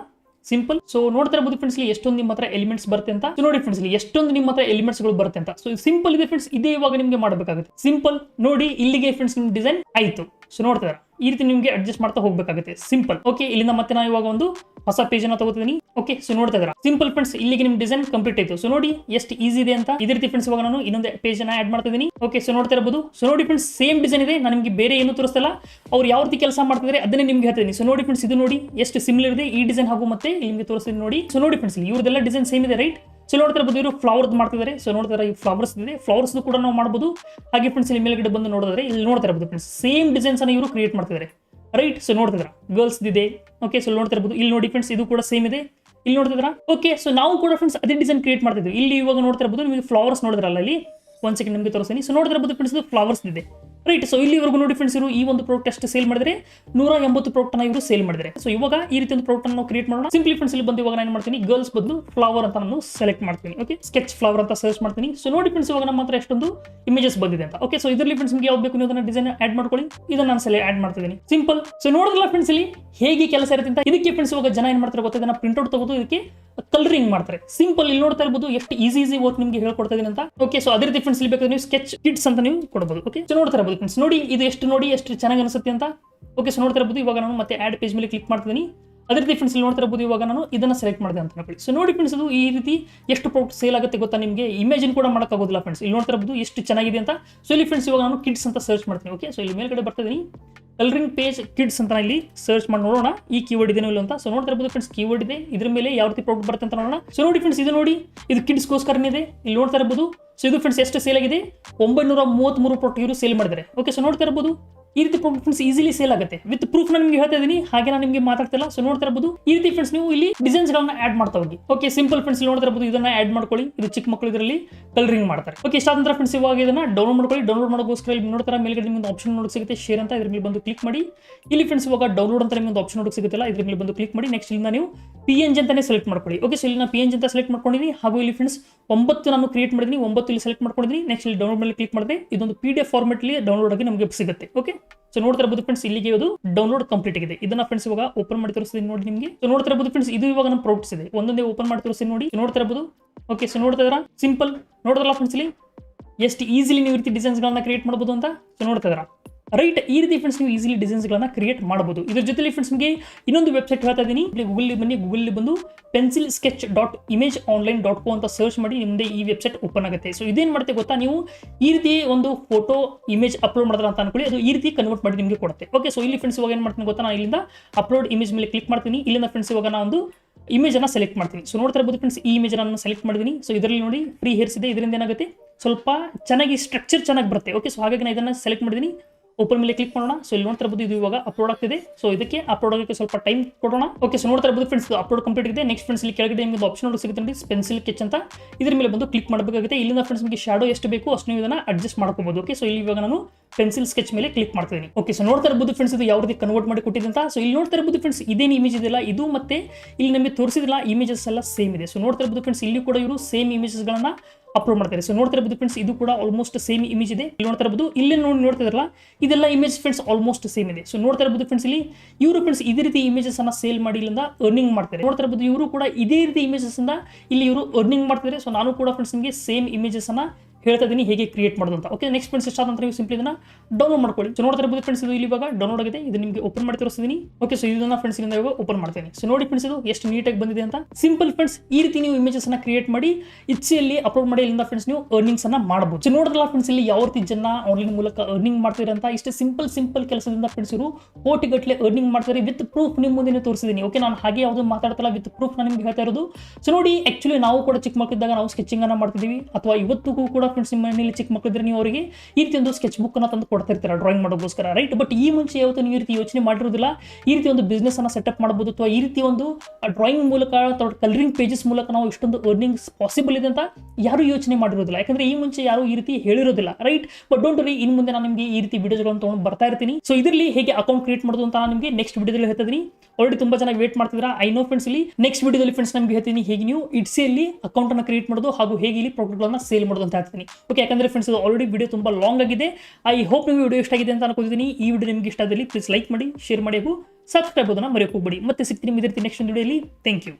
ಸಿಂಪಲ್ ಸೊ ನೋಡ್ತಾ ಇರಬಹುದು ಫ್ರೆಂಡ್ಸ್ ಇಲ್ಲಿ ಎಷ್ಟೊಂದು ನಿಮ್ಮ ಹತ್ರ ಎಲಿಮೆಂಟ್ಸ್ ಬರುತ್ತೆ ಅಂತ. ನೋಡಿ ಫ್ರೆಂಡ್ಸ್ ಇಲ್ಲಿ ಎಷ್ಟೊಂದು ನಿಮ್ಮ ಹತ್ರ ಎಲಿಮೆಂಟ್ಸ್ಗಳು ಬರುತ್ತೆ ಅಂತ. ಸೊ ಸಿಂಪಲ್ ಇದೆ ಫ್ರೆಂಡ್ಸ್ ಇದೇ ಇವಾಗ ನಿಮಗೆ ಮಾಡಬೇಕಾಗುತ್ತೆ. ಸಿಂಪಲ್ ನೋಡಿ ಇಲ್ಲಿಗೆ ಫ್ರೆಂಡ್ಸ್ ನಿಮ್ ಡಿಸೈನ್ ಆಯ್ತು. ಸೊ ನೋಡ್ತಾ ಇದ್ದೀರಾ? ಈ ರೀತಿ ನಿಮಗೆ ಅಡ್ಜಸ್ಟ್ ಮಾಡ್ತಾ ಹೋಗಬೇಕಾಗುತ್ತೆ. ಸಿಂಪಲ್ ಓಕೆ ಇಲ್ಲಿಂದ ಮತ್ತೆ ನಾವು ಇವಾಗ ಒಂದು ಹೊಸ ಪೇಜ್ ಅನ್ನ ತಗೋತಿದ್ದೀನಿ ಓಕೆ ಸೊ ನೋಡ್ತಾ ಇದ್ದೀರಾ? ಸಿಂಪಲ್ ಫ್ರೆಂಡ್ಸ್ ಇಲ್ಲಿಗೆ ನಿಮ್ ಡಿಸೈನ್ ಕಂಪ್ಲೀಟ್ ಆಯ್ತು. ಸೊ ನೋಡಿ, ಎಷ್ಟು ಈಸಿ ಇದೆ ಅಂತ. ಇದೇ ರೀತಿ ಫ್ರೆಂಡ್ಸ್ ಇವಾಗ ನಾನು ಇನ್ನೊಂದು ಪೇಜ್ ಅನ್ನ ಆಡ್ ಮಾಡ್ತಾ ಇದೀನಿ ಓಕೆ ಸೊ ನೋಡ್ತಾ ಇರಬಹುದು. ಸೊ ನೋಡಿ ಫ್ರೆಂಡ್ಸ್ ಸೇಮ್ ಡಿಸೈನ್ ಇದೆ. ನಾನು ನಿಮಗೆ ಬೇರೆ ಏನು ತೋರಿಸ್ತಲ್ಲ. ಅವ್ರು ಯಾವ ರೀತಿ ಕೆಲಸ ಮಾಡ್ತಿದ್ದಾರೆ ಅದನ್ನೇ ನಿಮ್ಗೆ ಹೇಳ್ತೀನಿ ಸೊ ನೋಡಿ ಫ್ರೆಂಡ್ಸ್ ಇದು ನೋಡಿ ಎಷ್ಟು ಸಿಮಿಲರ್ ಇದೆ ಈ ಡಿಸೈನ್ ಹಾಗೂ ಮತ್ತೆ ನಿಮಗೆ ತೋರಿಸ್ತೀನಿ ನೋಡಿ. ಸೊ ನೋಡಿ ಫ್ರೆಂಡ್ಸ್ ಇವ್ರದೆಲ್ಲ ಡಿಸೈನ್ ಸೇಮ್ ಇದೆ ರೈಟ್ ಸೊ ನೋಡ್ತಾ ಇರ್ಬೋದು ಇವರು ಫ್ಲವರ್ಸ್ ಮಾಡ್ತಿದ್ದಾರೆ. ಸೊ ನೋಡ್ತಾರೆ ಈ ಫ್ಲವರ್ಸ್ ಇದೆ. ಫ್ಲವರ್ಸ್ ಕೂಡ ನಾವು ಮಾಡ್ಬೋದು. ಹಾಗೆ ಫ್ರೆಂಡ್ಸ್ ಇಲ್ಲಿ ಮೇಲ್ಗಡೆ ಬಂದು ನೋಡಿದ್ರೆ ಇಲ್ಲಿ ನೋಡ್ತಾ ಇರ್ಬೋದು ಫ್ರೆಂಡ್ಸ್ ಸೇಮ್ ಡಿಸೈನ್ಸ್ ಅನ್ನು ಇವರು ಕ್ರಿಯೇಟ್ ಮಾಡ್ತಿದ್ದಾರೆ. ರೈಟ್ ಸೊ ನೋಡ್ತಿದ್ರ ಗರ್ಲ್ಸ್ ಇದೆ. ಓಕೆ ಸೊ ನೋಡ್ತಾ ಇರ್ಬೋದು. ಇಲ್ಲಿ ನೋಡಿ ಫ್ರೆಂಡ್ಸ್ ಇದು ಕೂಡ ಸೇಮ್ ಇದೆ. ಇಲ್ಲಿ ನೋಡ್ತಿದ್ರ ಓಕೆ ಸೊ ನಾವು ಕೂಡ ಫ್ರೆಂಡ್ಸ್ ಅದೇ ಡಿಸೈನ್ ಕ್ರಿಯೇಟ್ ಮಾಡ್ತಿದ್ವಿ ಇಲ್ಲಿ ಇವಾಗ ನೋಡ್ತಾ ಇರ್ಬೋದು, ನಿಮಗೆ ಫ್ಲವರ್ಸ್ ನೋಡಿದ್ರಲ್ಲ ಇಲ್ಲಿ. ಒಂದ್ ಸೆಕೆಂಡ್ ನಿಮಗೆ ತೋರಿಸ್ತೀನಿ. ಸೊ ನೋಡ್ತಾ ಇರ್ಬೋದು ಫ್ರೆಂಡ್ಸ್ ಫ್ಲವರ್ಸ್ ಇದೆ. ರೈಟ್ ಸೊ ಇಲ್ಲಿವರೆಗೂ ನೋಡಿ ಫ್ರೆಂಡ್ಸ್ ಇವರು ಈ ಒಂದು ಪ್ರಾಡಕ್ಟ್ ಅಷ್ಟು ಸೇಲ್ ಮಾಡಿದ್ರೆ ನೂರ ಎಂಬತ್ತು ಪ್ರಾಡಕ್ಟ್ ಇವರು ಸೇಲ್ ಮಾಡಿದ್ರೆ. ಸೊ ಇವಾಗ ಈ ರೀತಿ ಒಂದು ಪ್ರಾಡಕ್ಟ್ ನಾವು ಕ್ರಿಯೇಟ್ ಮಾಡೋಣ. ಸಿಂಪ್ಲಿ ಫ್ರೆಂಡ್ಸ್ ಇಲ್ಲಿ ಬಂದು ಇವಾಗ ನಾನು ಮಾಡ್ತೀನಿ? ಗರ್ಲ್ಸ್ ಬಂದು ಫ್ಲವರ್ ಅಂತ ನಾನು ಸೆಲೆಕ್ಟ್ ಮಾಡ್ತೀನಿ ಓಕೆ ಸ್ಕೆಚ್ ಫ್ಲವರ್ ಅಂತ ಸರ್ಚ್ ಮಾಡ್ತೀನಿ. ಸೊ ನೋಡಿ ಫ್ರೆಂಡ್ಸ್ ಇವಾಗ ನಮ್ಮ ಹತ್ರ ಎಷ್ಟೊಂದು ಇಮೇಜಸ್ ಬಂದಿದೆ ಅಂತ ಓಕೆ ಸೊ ಇದರಲ್ಲಿ ಫ್ರೆಂಡ್ಸ್ ನಿಮಗೆ ಯಾವ್ದು ಬೇಕು ನೀವು ಅದನ್ನ ಡಿಸೈನ್ ಆಡ್ ಮಾಡ್ಕೊಳ್ಳಿ. ಇದನ್ನ ನಾನು ಸೆಲೆ ಆಡ್ ಮಾಡ್ತಿದ್ದೀನಿ. ಸಿಂಪಲ್ ಸೊ ನೋಡಿದ್ರಲ್ಲ ಫ್ರೆಂಡ್ಸ್ ಇಲ್ಲಿ ಹೇಗೆ ಕೆಲಸ ಇರುತ್ತೆ ಅಂತ. ಇದಕ್ಕೆ ಫ್ರೆಂಡ್ಸ್ ಇವಾಗ ಜನ ಏನ್ ಮಾಡ್ತಾರೆ ಗೊತ್ತಾ? ಪ್ರಿಂಟ್ ಔಟ್ ತಗೋದು. ಇದಕ್ಕೆ ಕಲರಿಂಗ್ ಮಾಡ್ತಾರೆ. ಸಿಂಪಲ್ ಇಲ್ಲಿ ನೋಡ್ತಾ ಇರ್ಬೋದು, ಎಷ್ಟು ಈಸಿ ಈಸಿ ವರ್ಕ್ ನಿಮಗೆ ಹೇಳ್ಕೊಡ್ತಾ ಇದೀನಿ ಅಂತ. ಓಕೆ ಸೊ ಅದೇ ರೀತಿ ಫ್ರೆಂಡ್ಸ್ ಇಲ್ಲಿ ಬೇಕಾದ್ರೆ ನೀವು ಸ್ಕೆಚ್ ಕಿಟ್ಸ್ ಅಂತ ನೀವು ಕೊಡಬಹುದು ಓಕೆ ಸೊ ನೋಡ್ತಾ ಇರ್ಬೋದು ಫ್ರೆಂಡ್ಸ್ ನೋಡಿ, ಇದು ಎಷ್ಟು ನೋಡಿ, ಎಷ್ಟು ಚೆನ್ನಾಗಿ ಅನಿಸುತ್ತೆ ಅಂತ. ಓಕೆ ಸೊ ನೋಡ್ತಾ ಇರ್ಬೋದು, ಇವಾಗ ನಾನು ಮತ್ತೆ ಆಡ್ ಪೇಜ್ ಮೇಲೆ ಕ್ಲಿಕ್ ಮಾಡ್ತೀನಿ ಅದೇ ರೀತಿ ಫ್ರೆಂಡ್ಸ್ ಇಲ್ಲಿ ನೋಡ್ತಾ ಇರ್ಬೋದು, ಇವಾಗ ನಾನು ಇದನ್ನ ಸೆಲೆಕ್ಟ್ ಮಾಡಿದೆ ಅಂತ ಹೇಳಿ ಸೊ ನೋಡಿ ಫ್ರೆಂಡ್ಸ್ ಅದು ಈ ರೀತಿ ಎಷ್ಟು ಪ್ರಾಡಕ್ಟ್ ಸೇಲ್ ಆಗುತ್ತೆ ಗೊತ್ತಾ ನಿಮಗೆ? ಇಮೇಜಿನ್ ಕೂಡ ಮಾಡೋಕ್ಕಾಗೋದಿಲ್ಲ ಫ್ರೆಂಡ್ಸ್ ಇಲ್ಲಿ ನೋಡ್ತಾ ಇರ್ಬೋದು, ಎಷ್ಟು ಚೆನ್ನಾಗಿದೆ ಅಂತ. ಸೊ ಇಲ್ಲಿ ಫ್ರೆಂಡ್ಸ್ ಇವಾಗ ನಾನು ಕಿಡ್ಸ್ ಅಂತ ಸರ್ಚ್ ಮಾಡ್ತೀನಿ. ಓಕೆ ಸೊ ಇಲ್ಲಿ ಮೇಲ್ಗಡೆ ಬರ್ತಿದ್ದೀನಿ ಕಲರಿಂಗ್ ಪೇಜ್ ಕಿಡ್ಸ್ ಅಂತ ಇಲ್ಲಿ ಸರ್ಚ್ ಮಾಡಿ ನೋಡೋಣ. ಈ ಕೀವರ್ಡ್ ಇದೆ ಇಲ್ಲ ಅಂತ ಸೊ ನೋಡ್ತಾ ಇರ್ಬೋದು ಫ್ರೆಂಡ್ಸ್ ಕೀವರ್ಡ್ ಇದೆ. ಇದ್ರ ಮೇಲೆ ಯಾವ ರೀತಿ ಪ್ರಾಡಕ್ಟ್ ಬರುತ್ತೆ ಅಂತ ನೋಡೋಣ. ಸೊ ನೋಡಿ ಫ್ರೆಂಡ್ಸ್ ಇದು ನೋಡಿ. ಇದು ಕಿಡ್ಸ್ಗೋಸ್ಕರನೇ ಇದೆ. ಇಲ್ಲಿ ನೋಡ್ತಾ ಇರ್ಬೋದು. ಸೊ ಇದು ಫ್ರೆಂಡ್ಸ್ ಎಷ್ಟು ಸೇಲ್ ಆಗಿದೆ? ಒಂಬೈನೂರ ಮೂವತ್ತ್ ಮೂರು ಪ್ರಾಡಕ್ಟ್ ಇವರು ಸೇಲ್ ಮಾಡಿದ್ದಾರೆ. ಓಕೆ ಸೊ ನೋಡ್ತಾ ಇರ್ಬೋದು. ಈ ರೀತಿ ಫ್ರೆಂಡ್ಸ್ ಈಸಿಲಿ ಸೇಲ್ ಆಗುತ್ತೆ. ವಿತ್ ಪ್ರೂಫ್ ನಾನು ನಿಮಗೆ ಹೇಳ್ತಾ ಇದ್ದೀನಿ ಹಾಗೆ ನಾನು ನಿಮಗೆ ಮಾತಾಡ್ತಿಲ್ಲ ಸೊ ನೋಡ್ತಾ ಇರಬಹುದು ಈ ರೀತಿ ಫ್ರೆಂಡ್ಸ್ ನೀವು ಇಲ್ಲಿ ಡಿಸೈನ್ಸ್ ಗಳನ್ನ ಆಡ್ ಮಾಡ್ತಾ ಹೋಗಿ. ಓಕೆ ಸಿಂಪಲ್ ಫ್ರೆಂಡ್ಸ್ ನೋಡ್ತಾ ಇರಬಹುದು ಇದನ್ನ ಆಡ್ ಮಾಡ್ಕೊಳ್ಳಿ. ಇದು ಚಿಕ್ಕ ಮಕ್ಕಳು ಇದರಲ್ಲಿ ಕಲರಿಂಗ್ ಮಾಡ್ತಾರೆ. ಓಕೆ ಇಷ್ಟ ನಂತರ ಫ್ರೆಂಡ್ಸ್ ಇವಾಗ ಇದನ್ನ ಡೌನ್ಲೋಡ್ ಮಾಡ್ಕೊಳ್ಳಿ. ಡೌನ್ಲೋಡ್ ಮಾಡೋಕ್ಕೋಸ್ಕರ ಇಲ್ಲಿ ನೋಡ್ತಾರೆ, ಮೇಲ್ಗಡೆ ನಿಮ್ಗೆ ಆಪ್ಷನ್ ನೋಡೋಕೆ ಸಿಗುತ್ತೆ ಶೇರ್ ಅಂತ. ಇದ್ರ ಬಂದು ಕ್ಲಿಕ್ ಮಾಡಿ. ಇಲ್ಲಿ ಫ್ರೆಂಡ್ಸ್ ಇವಾಗ ಡೌನ್ಲೋಡ್ ಅಂತ ನಿಮ್ಗೆ ಆಪ್ಷನ್ ನೋಡೋಕೆ ಸಿಗುತ್ತಲ್ಲ, ಇದ್ರ ಮೇಲೆ ಬಂದು ಕ್ಲಿಕ್ ಮಾಡಿ. ನೆಕ್ಸ್ಟ್ ಇಲ್ಲಿಂದ ನೀವು ಪಿ ಎನ್ ಜಿ ಅಂತಾನೆ ಸೆಲೆಕ್ಟ್ ಮಾಡ್ಕೊಳ್ಳಿ. ಓಕೆ ಸೊ ಇಲ್ಲಿ ನಾನು ಪಿ ಎನ್ ಜಿ ಅಂತ ಸೆಲೆಕ್ಟ್ ಮಾಡ್ಕೊಂಡಿದ್ದೀನಿ ಹಾಗೂ ಇಲ್ಲಿ ಫ್ರೆಂಡ್ಸ್ ಒಂಬತ್ತು ನಾನು ಕ್ರಿಯೇಟ್ ಮಾಡಿದ್ದೀನಿ ಒಂಬತ್ತು ಇಲ್ಲಿ ಸೆಲೆಕ್ಟ್ ಮಾಡ್ಕೊಂಡಿದ್ದೀನಿ ನೆಕ್ಸ್ಟ್ ಇಲ್ಲಿ ಡೌನ್ಲೋಡ್ ಮೇಲೆ ಕ್ಲಿಕ್ ಮಾಡಿದೆ. ಇದೊಂದು ಪಿ ಡಿ ಎಫ್ ಫಾರ್ಮೆಟ್ಲಿ ಡೌನ್ಲೋಡ್ ಆಗಿ ನಮಗೆ ಸಿಗುತ್ತೆ. ಓಕೆ ಸೊ ನೋಡ್ತಾ ಇರಬಹುದು ಫ್ರೆಂಡ್ಸ್ ಇಲ್ಲಿಗೆ ಇದು ಡೌನ್ಲೋಡ್ ಕಂಪ್ಲೀಟ್ ಆಗಿದೆ. ಇದನ್ನ ಫ್ರೆಂಡ್ಸ್ ಇವಾಗ ಓಪನ್ ಮಾಡಿ ತೋರಿಸ್ತೀನಿ ನೋಡಿ ನಿಮಗೆ. ಸೊ ನೋಡ್ತಿರಬಹುದು ಫ್ರೆಂಡ್ಸ್ ಇದು ಇವಾಗ ನಮ್ಮ ಪ್ರಾಡಕ್ಟ್ಸ್ ಇದೆ. ಒಂದೊಂದೇ ಓಪನ್ ಮಾಡಿ ತೋರಿಸ್ತೀನಿ ನೋಡಿ. ನೋಡ್ತಿರಬಹುದು ಓಕೆ ಸೊ ನೋಡ್ತಾ ಇದ್ರ ಸಿಂಪಲ್ ನೋಡಿದ್ರಲ್ಲ ಫ್ರೆಂಡ್ಸ್ ಇಲ್ಲಿ? ಎಷ್ಟು ಈಸಿಲಿ ನೀವು ರೀತಿ ಡಿಸೈನ್ಸ್ಗಳನ್ನ ಕ್ರಿಯೇಟ್ ಮಾಡಬಹುದು ಅಂತ? ಸೊ ನೋಡ್ತಾ ಇದ್ದೀರಾ? ರೈಟ್, ಈ ರೀತಿ ಫ್ರೆಂಡ್ಸ್ ನೀವು ಈಸಿಲಿ ಡಿಸೈನ್ಸ್ಗಳನ್ನು ಕ್ರಿಯೇಟ್ ಮಾಡಬಹುದು. ಇದ್ರ ಜೊತೆಲಿ ಫ್ರೆಂಡ್ಸ್ ನಿಮಗೆ ಇನ್ನೊಂದು ವೆಬ್ಸೈಟ್ ಹೇಳ್ತಾ ಇದ್ದೀನಿ. ಗೂಗಲ್ ಬನ್ನಿ ಗೂಗಲ್ ಬಂದು pencil sketch dot image online dot co ಅಂತ ಸರ್ಚ್ ಮಾಡಿ ನಿಮ್ಮದೇ ಈ ವೆಬ್ಸೈಟ್ ಓಪನ್ ಆಗುತ್ತೆ. ಸೊ ಇದೇನು ಮಾಡುತ್ತೆ ಗೊತ್ತಾ? ನೀವು ಈ ರೀತಿ ಒಂದು ಫೋಟೋ ಇಮೇಜ್ ಅಪ್ಲೋಡ್ ಮಾಡಿದ್ರೆ ಅಂತ ಅನ್ಕೊಳ್ಳಿ. ಅದು ಈ ರೀತಿ ಕನ್ವರ್ಟ್ ಮಾಡಿ ನಿಮಗೆ ಕೊಡುತ್ತೆ. ಓಕೆ ಸೊ ಇಲ್ಲಿ ಫ್ರೆಂಡ್ಸ್ ಇವಾಗ ಏನು ಮಾಡ್ತೀನಿ ಗೊತ್ತಾ? ನಾನು ಇಲ್ಲಿಂದ ಅಪ್ಲೋಡ್ ಇಮೇಜ್ ಮೇಲೆ ಕ್ಲಿಕ್ ಮಾಡ್ತೀನಿ. ಇಲ್ಲಿಂದ ಫ್ರೆಂಡ್ಸ್ ಇವಾಗ ನಾನು ಒಂದು ಇಮೇಜ್ ಇಮೇಜನ್ನು ಸೆಲೆಕ್ಟ್ ಮಾಡ್ತೀನಿ. ಸೊ ನೋಡ್ತಾ ಇರ್ಬೋದು ಫ್ರೆಂಡ್ಸ್ ಈ ಇಮೇಜ್ ನಾನು ಸೆಲೆಕ್ಟ್ ಮಾಡಿದ್ದೀನಿ ಸೊ ಇದರಲ್ಲಿ ನೋಡಿ ಫ್ರೀ ಹೇರ್ಸ್ ಇದೆ. ಇದರಿಂದ ಏನಾಗುತ್ತೆ? ಸ್ವಲ್ಪ ಚೆನ್ನಾಗಿ ಸ್ಟ್ರಕ್ಚರ್ ಚೆನ್ನಾಗಿ ಬರುತ್ತೆ. ಓಕೆ ಸೊ ಹಾಗಾಗಿ ನಾನು ಇದನ್ನು ಸೆಲೆಕ್ಟ್ ಮಾಡಿದ್ದೀನಿ ಓಪನ್ ಮೇಲೆ ಕ್ಲಿಕ್ ಮಾಡೋಣ. ಸೊ ಇಲ್ಲಿ ನೋಡ್ತಾ ಇರಬಹುದು ಇದು ಇವಾಗ ಅಪ್ಲೋಡ್ ಆಗ್ತಿದೆ. ಸೊ ಇದಕ್ಕೆ ಅಪ್ಲೋಡ್ ಆಗೋಕ್ಕೆ ಸ್ವಲ್ಪ ಟೈಮ್ ಕೊಡೋಣ. ಓಕೆ ಸೊ ನೋಡ್ತಾ ಇರ್ಬೋದು ಫ್ರೆಂಡ್ಸ್ ಅಪ್ಲೋಡ್ ಕಂಪ್ಲೀಟ್ ಇದೆ ನೆಕ್ಸ್ಟ್ ಫ್ರೆಂಡ್ಸ್ ಇಲ್ಲಿ ಕೆಳಗಡೆ ನಿಮಗೆ ಆಪ್ಷನ್ ಸಿಗುತ್ತೆ ನೋಡಿ ಪೆನ್ಸಿಲ್ ಕೆಚ್ ಅಂತ. ಇದ್ರ ಮೇಲೆ ಬಂದು ಕ್ಲಿಕ್ ಮಾಡಬೇಕಾಗುತ್ತೆ. ಇಲ್ಲಿಂದ ಫ್ರೆಂಡ್ಸ್ ನಿಮಗೆ ಶಾಡೋ ಎಷ್ಟು ಬೇಕು ಅಷ್ಟು ನೀವು ಇದನ್ನ ಅಡ್ಜಸ್ಟ್ ಮಾಡ್ಕೋಬಹುದು ಓಕೆ ಸೊ ಇಲ್ಲಿ ಇವಾಗ ನಾನು ಪೆನ್ಸಿಲ್ ಸ್ಕೆಚ್ ಮೇಲೆ ಕ್ಲಿಕ್ ಮಾಡ್ತೀನಿ ಓಕೆ ಸೊ ನೋಡ್ತಾ ಇರ್ಬೋದು ಫ್ರೆಂಡ್ಸ್ ಇದು ಯಾವ ರೀತಿ ಕನ್ವರ್ಟ್ ಮಾಡಿ ಕೊಟ್ಟಿದೆ ಅಂತ. ಸೊ ಇಲ್ಲಿ ನೋಡ್ತಾ ಇರಬಹುದು ಫ್ರೆಂಡ್ಸ್ ಇದೇನು ಇಮೇಜ್ ಇದೆಯಲ್ಲ? ಇದು ಮತ್ತೆ ಇಲ್ಲಿ ನಮಗೆ ತೋರಿಸಿದಿಲ್ಲ ಇಮೇಜಸ್ ಎಲ್ಲ ಸೇಮ್ ಇದೆ. ಸೊ ನೋಡ್ತಾ ಇರಬಹುದು ಫ್ರೆಂಡ್ಸ್ ಇಲ್ಲಿ ಕೂಡ ಇವರು ಸೇಮ್ ಇಮೇಜಸ್ಗಳನ್ನ ಅಪ್ಲೋಡ್ ಮಾಡ್ತಾರೆ. ಸೊ ನೋಡ್ತಾ ಇರಬಹುದು ಫ್ರೆಂಡ್ಸ್ ಇದು ಕೂಡ ಆಲ್ಮೋಸ್ಟ್ ಸೇಮ್ ಇಮೇಜ್ ಇದೆ. ಇಲ್ಲಿ ನೋಡ್ತಾ ಇರಬಹುದು ಇಲ್ಲೇ ನೋಡಿ ನೋಡ್ತಾ ಇದ್ರಲ್ಲ, ಇದೆಲ್ಲ ಇಮೇಜ್ ಫ್ರೆಂಡ್ಸ್ ಆಲ್ಮೋಸ್ಟ್ ಸೇಮ್ ಇದೆ. ಸೊ ನೋಡ್ತಾ ಇರಬಹುದು ಫ್ರೆಂಡ್ಸ್ ಇಲ್ಲಿ ಇವರು ಫ್ರೆಂಡ್ಸ್ ಇದೇ ರೀತಿ ಇಮೇಜಸ್ ಅನ್ನ ಸೇಲ್ ಮಾಡಿ ಇಲ್ಲಿಂದ ಅರ್ನಿಂಗ್ ಮಾಡ್ತಾರೆ. ನೋಡ್ತಾ ಇರಬಹುದು ಇವರು ಕೂಡ ಇದೇ ರೀತಿ ಇಮೇಜಸ್ ಇಂದ ಇಲ್ಲಿ ಇವರು ಅರ್ನಿಂಗ್ ಮಾಡ್ತಾರೆ. ಸೊ ನಾನು ಕೂಡ ಫ್ರೆಂಡ್ಸ್ ನಿಮಗೆ ಸೇಮ್ ಇಮೇಜಸ್ ಅನ್ನ ಹೇಳ್ತಾ ಇದ್ದೀನಿ, ಹೇಗೆ ಕ್ರಿಯೇಟ್ ಮಾಡೋದು ಅಂತ ಓಕೆ ನೆಕ್ಸ್ಟ್ ಫ್ರೆಂಡ್ಸ್ ಎಷ್ಟು ನಂತರ ನೀವು ಸಿಂಪ್ಲಿ ಇದನ್ನ ಡೌನ್ಲೋಡ್ ಮಾಡ್ಕೊಳ್ಳಿ. ಸೊ ನೋಡ್ತಾ ಇರ್ಬೋದು ಫ್ರೆಂಡ್ಸ್ ಇದು ಇಲ್ಲಿ ಇವಾಗ ಡೌನ್ಲೋಡ್ ಆಗಿದೆ. ಇದು ನಿಮಗೆ ಓಪನ್ ಮಾಡಿ ತೋರಿಸ್ತೀನಿ. ಓಕೆ ಸೊ ಇದನ್ನ ಫ್ರೆಂಡ್ಸ್ ಇಂದ ಇವಾಗ ಓಪನ್ ಮಾಡ್ತೀನಿ. ಸೊ ನೋಡಿ ಫ್ರೆಂಡ್ಸ್ ಇದು ಎಷ್ಟು ನೀಟಾಗಿ ಬಂದಿದೆ ಅಂತ. ಸಿಂಪಲ್ ಫ್ರೆಂಡ್ಸ್ ಈ ರೀತಿ ನೀವು ಇಮೇಜಸ್ ಅನ್ನ ಕ್ರಿಯೇಟ್ ಮಾಡಿ ಇಚ್ಛೆಯಲ್ಲಿ ಅಪ್ಲೋಡ್ ಮಾಡಿ, ಇಲ್ಲಿಂದ ಫ್ರೆಂಡ್ಸ್ ನೀವು ಅರ್ನಿಂಗ್ಸ್ ಅನ್ನ ಮಾಡಬಹುದು ಸೊ ನೋಡಿದ್ರಲ್ಲ ಫ್ರೆಂಡ್ಸ್ ಇಲ್ಲಿ ಯಾವ ರೀತಿ ಜನ ಆನ್ಲೈನ್ ಮೂಲಕ ಅರ್ನಿಂಗ್ ಮಾಡ್ತಾರೆ ಅಂತ. ಇಷ್ಟೇ ಸಿಂಪಲ್ ಸಿಂಪಲ್ ಕೆಲಸದಿಂದ ಫ್ರೆಂಡ್ಸ್ ಇವರು ಕೋಟಿಗಟ್ಟಲೆ ಅರ್ನಿಂಗ್ ಮಾಡ್ತಾರೆ ವಿತ್ ಪ್ರೂಫ್ ನಿಮ್ಮ ಮುಂದೆ ತೋರಿಸಿದ್ದೀನಿ. ಓಕೆ ನಾನು ಹಾಗೆ ಯಾವುದು ಮಾತಾಡ್ತಲ್ಲ ವಿತ್ ಪ್ರೂಫ್ ನಾನು ನಿಮ್ಗೆ ಹೇಳ್ತಾ ಇರೋದು. ಸೊ ನೋಡಿ ಆಕ್ಚುಲಿ ನಾವು ಕೂಡ ಚಿಕ್ಕ ಮಕ್ಕಳಿದ್ದಾಗ ನಾವು ಸ್ಕೆಚಿಂಗ್ ಅನ್ನ ಮಾಡ್ತಿದ್ದೀವಿ. ಅಥವಾ ಇವತ್ತಿಗೂ ಕೂಡ ಫ್ರೆಂಡ್ಸ್ ನಿಮ್ಮ ಮನೆಯಲ್ಲಿ ಚಿಕ್ಕ ಮಕ್ಕಳಿದ್ರೆ ನೀವು ಅವರಿಗೆ ಈ ರೀತಿ ಒಂದು ಸ್ಕೆಚ್ ಬುಕ್ ಅನ್ನ ತಂದು ಕೊಡ್ತಿರ್ತೀರ ಡ್ರಾಯಿಂಗ್ ಮಾಡೋಕ್ಕೋಸ್ಕರ ರೈಟ್ ಬಟ್ ಈ ಮುಂಚೆ ಯಾವತ್ತೂ ನೀವು ಈ ರೀತಿ ಯೋಚನೆ ಮಾಡಿರೋದಿಲ್ಲ. ಈ ರೀತಿ ಒಂದು ಬಿಸ್ನೆಸ್ ಅನ್ನ ಸೆಟಪ್ ಮಾಡಬಹುದು ಅಥವಾ ಈ ರೀತಿ ಒಂದು ಡ್ರಾಯಿಂಗ್ ಮೂಲಕ ಅಥವಾ ಕಲರಿಂಗ್ ಪೇಜಸ್ ಮೂಲಕ ನಾವು ಇಷ್ಟೊಂದು ಅರ್ನಿಂಗ್ಸ್ ಪಾಸಿಬಲ್ ಇದೆ ಅಂತ ಯಾರು ಯೋಚನೆ ಮಾಡಿರೋದಿಲ್ಲ. ಯಾಕಂದ್ರೆ ಈ ಮುಂಚೆ ಯಾರು ಈ ರೀತಿ ಹೇಳಿರೋದಿಲ್ಲ ರೈಟ್ ಬಟ್ ಡೋಂಟ್ ವರಿ ಇನ್ನು ಮುಂದೆ ನಾನು ನಿಮಗೆ ಈ ರೀತಿ ವಿಡಿಯೋಗಳನ್ನು ತೊಗೊಂಡು ಬರ್ತಾ ಇರ್ತೀನಿ. ಸೊ ಇದರಲ್ಲಿ ಹೇಗೆ ಅಕೌಂಟ್ ಕ್ರಿಯೇಟ್ ಮಾಡೋದು ಅಂತ ನಾನು ನಿಮಗೆ ನೆಕ್ಸ್ಟ್ ವಿಡಿಯೋದಲ್ಲಿ ಹೇಳ್ತೀನಿ ಆಲ್ರೆಡಿ ತುಂಬಾ ಜನ ವೇಟ್ ಮಾಡ್ತಿದ್ರ ಐ ನೋ ಫ್ರೆಂಡ್ಸ್ ಇಲ್ಲಿ ನೆಕ್ಸ್ಟ್ ವಿಡಿಯೋದಲ್ಲಿ ಫ್ರೆಂಡ್ಸ್ ನಮಗೆ ಹೇಳ್ತೀನಿ ಹೇಗೆ ನೀವು ಇಟ್ಸಿಯಲ್ಲಿ ಅಕೌಂಟ್ ಅನ್ನು ಕ್ರಿಯೇಟ್ ಮಾಡೋದು ಹಾಗೂ ಹೇಗೆ ಇಲ್ಲಿ ಪ್ರಾಡಕ್ಟ್ಗಳನ್ನ ಸೇಲ್ ಮಾಡೋದು ಅಂತ ಓಕೆ ಯಾಕಂದ್ರೆ ಫ್ರೆಂಡ್ಸ್ ಇದು ಆಲ್ರೆಡಿ ವಿಡಿಯೋ ತುಂಬಾ ಲಾಂಗ್ ಆಗಿದೆ. ಐ ಹೋಪ್ ನಿಮಗೆ ವಿಡಿಯೋ ಇಷ್ಟ ಆಗಿದೆ ಅಂತ ಅನ್ಕೋತಿದ್ದೀನಿ ಈ ವಿಡಿಯೋ ನಿಮಗೆ ಇಷ್ಟ ಆದಲ್ಲಿ ಪ್ಲೀಸ್ ಲೈಕ್ ಮಾಡಿ ಶೇರ್ ಮಾಡಿ ಹಾಗೂ ಸಬ್ಸ್ಕ್ರೈಬ್ ಅದನ್ನು ಮರೆಯೋಕೆ ಹೋಗ್ಬೇಡಿ. ಮತ್ತೆ ಸಿಗ್ತೀನಿ ಇದೇ ರೀತಿ ನೆಕ್ಸ್ಟ್ ವಿಡಿಯೋಲಿ ಥ್ಯಾಂಕ್ ಯು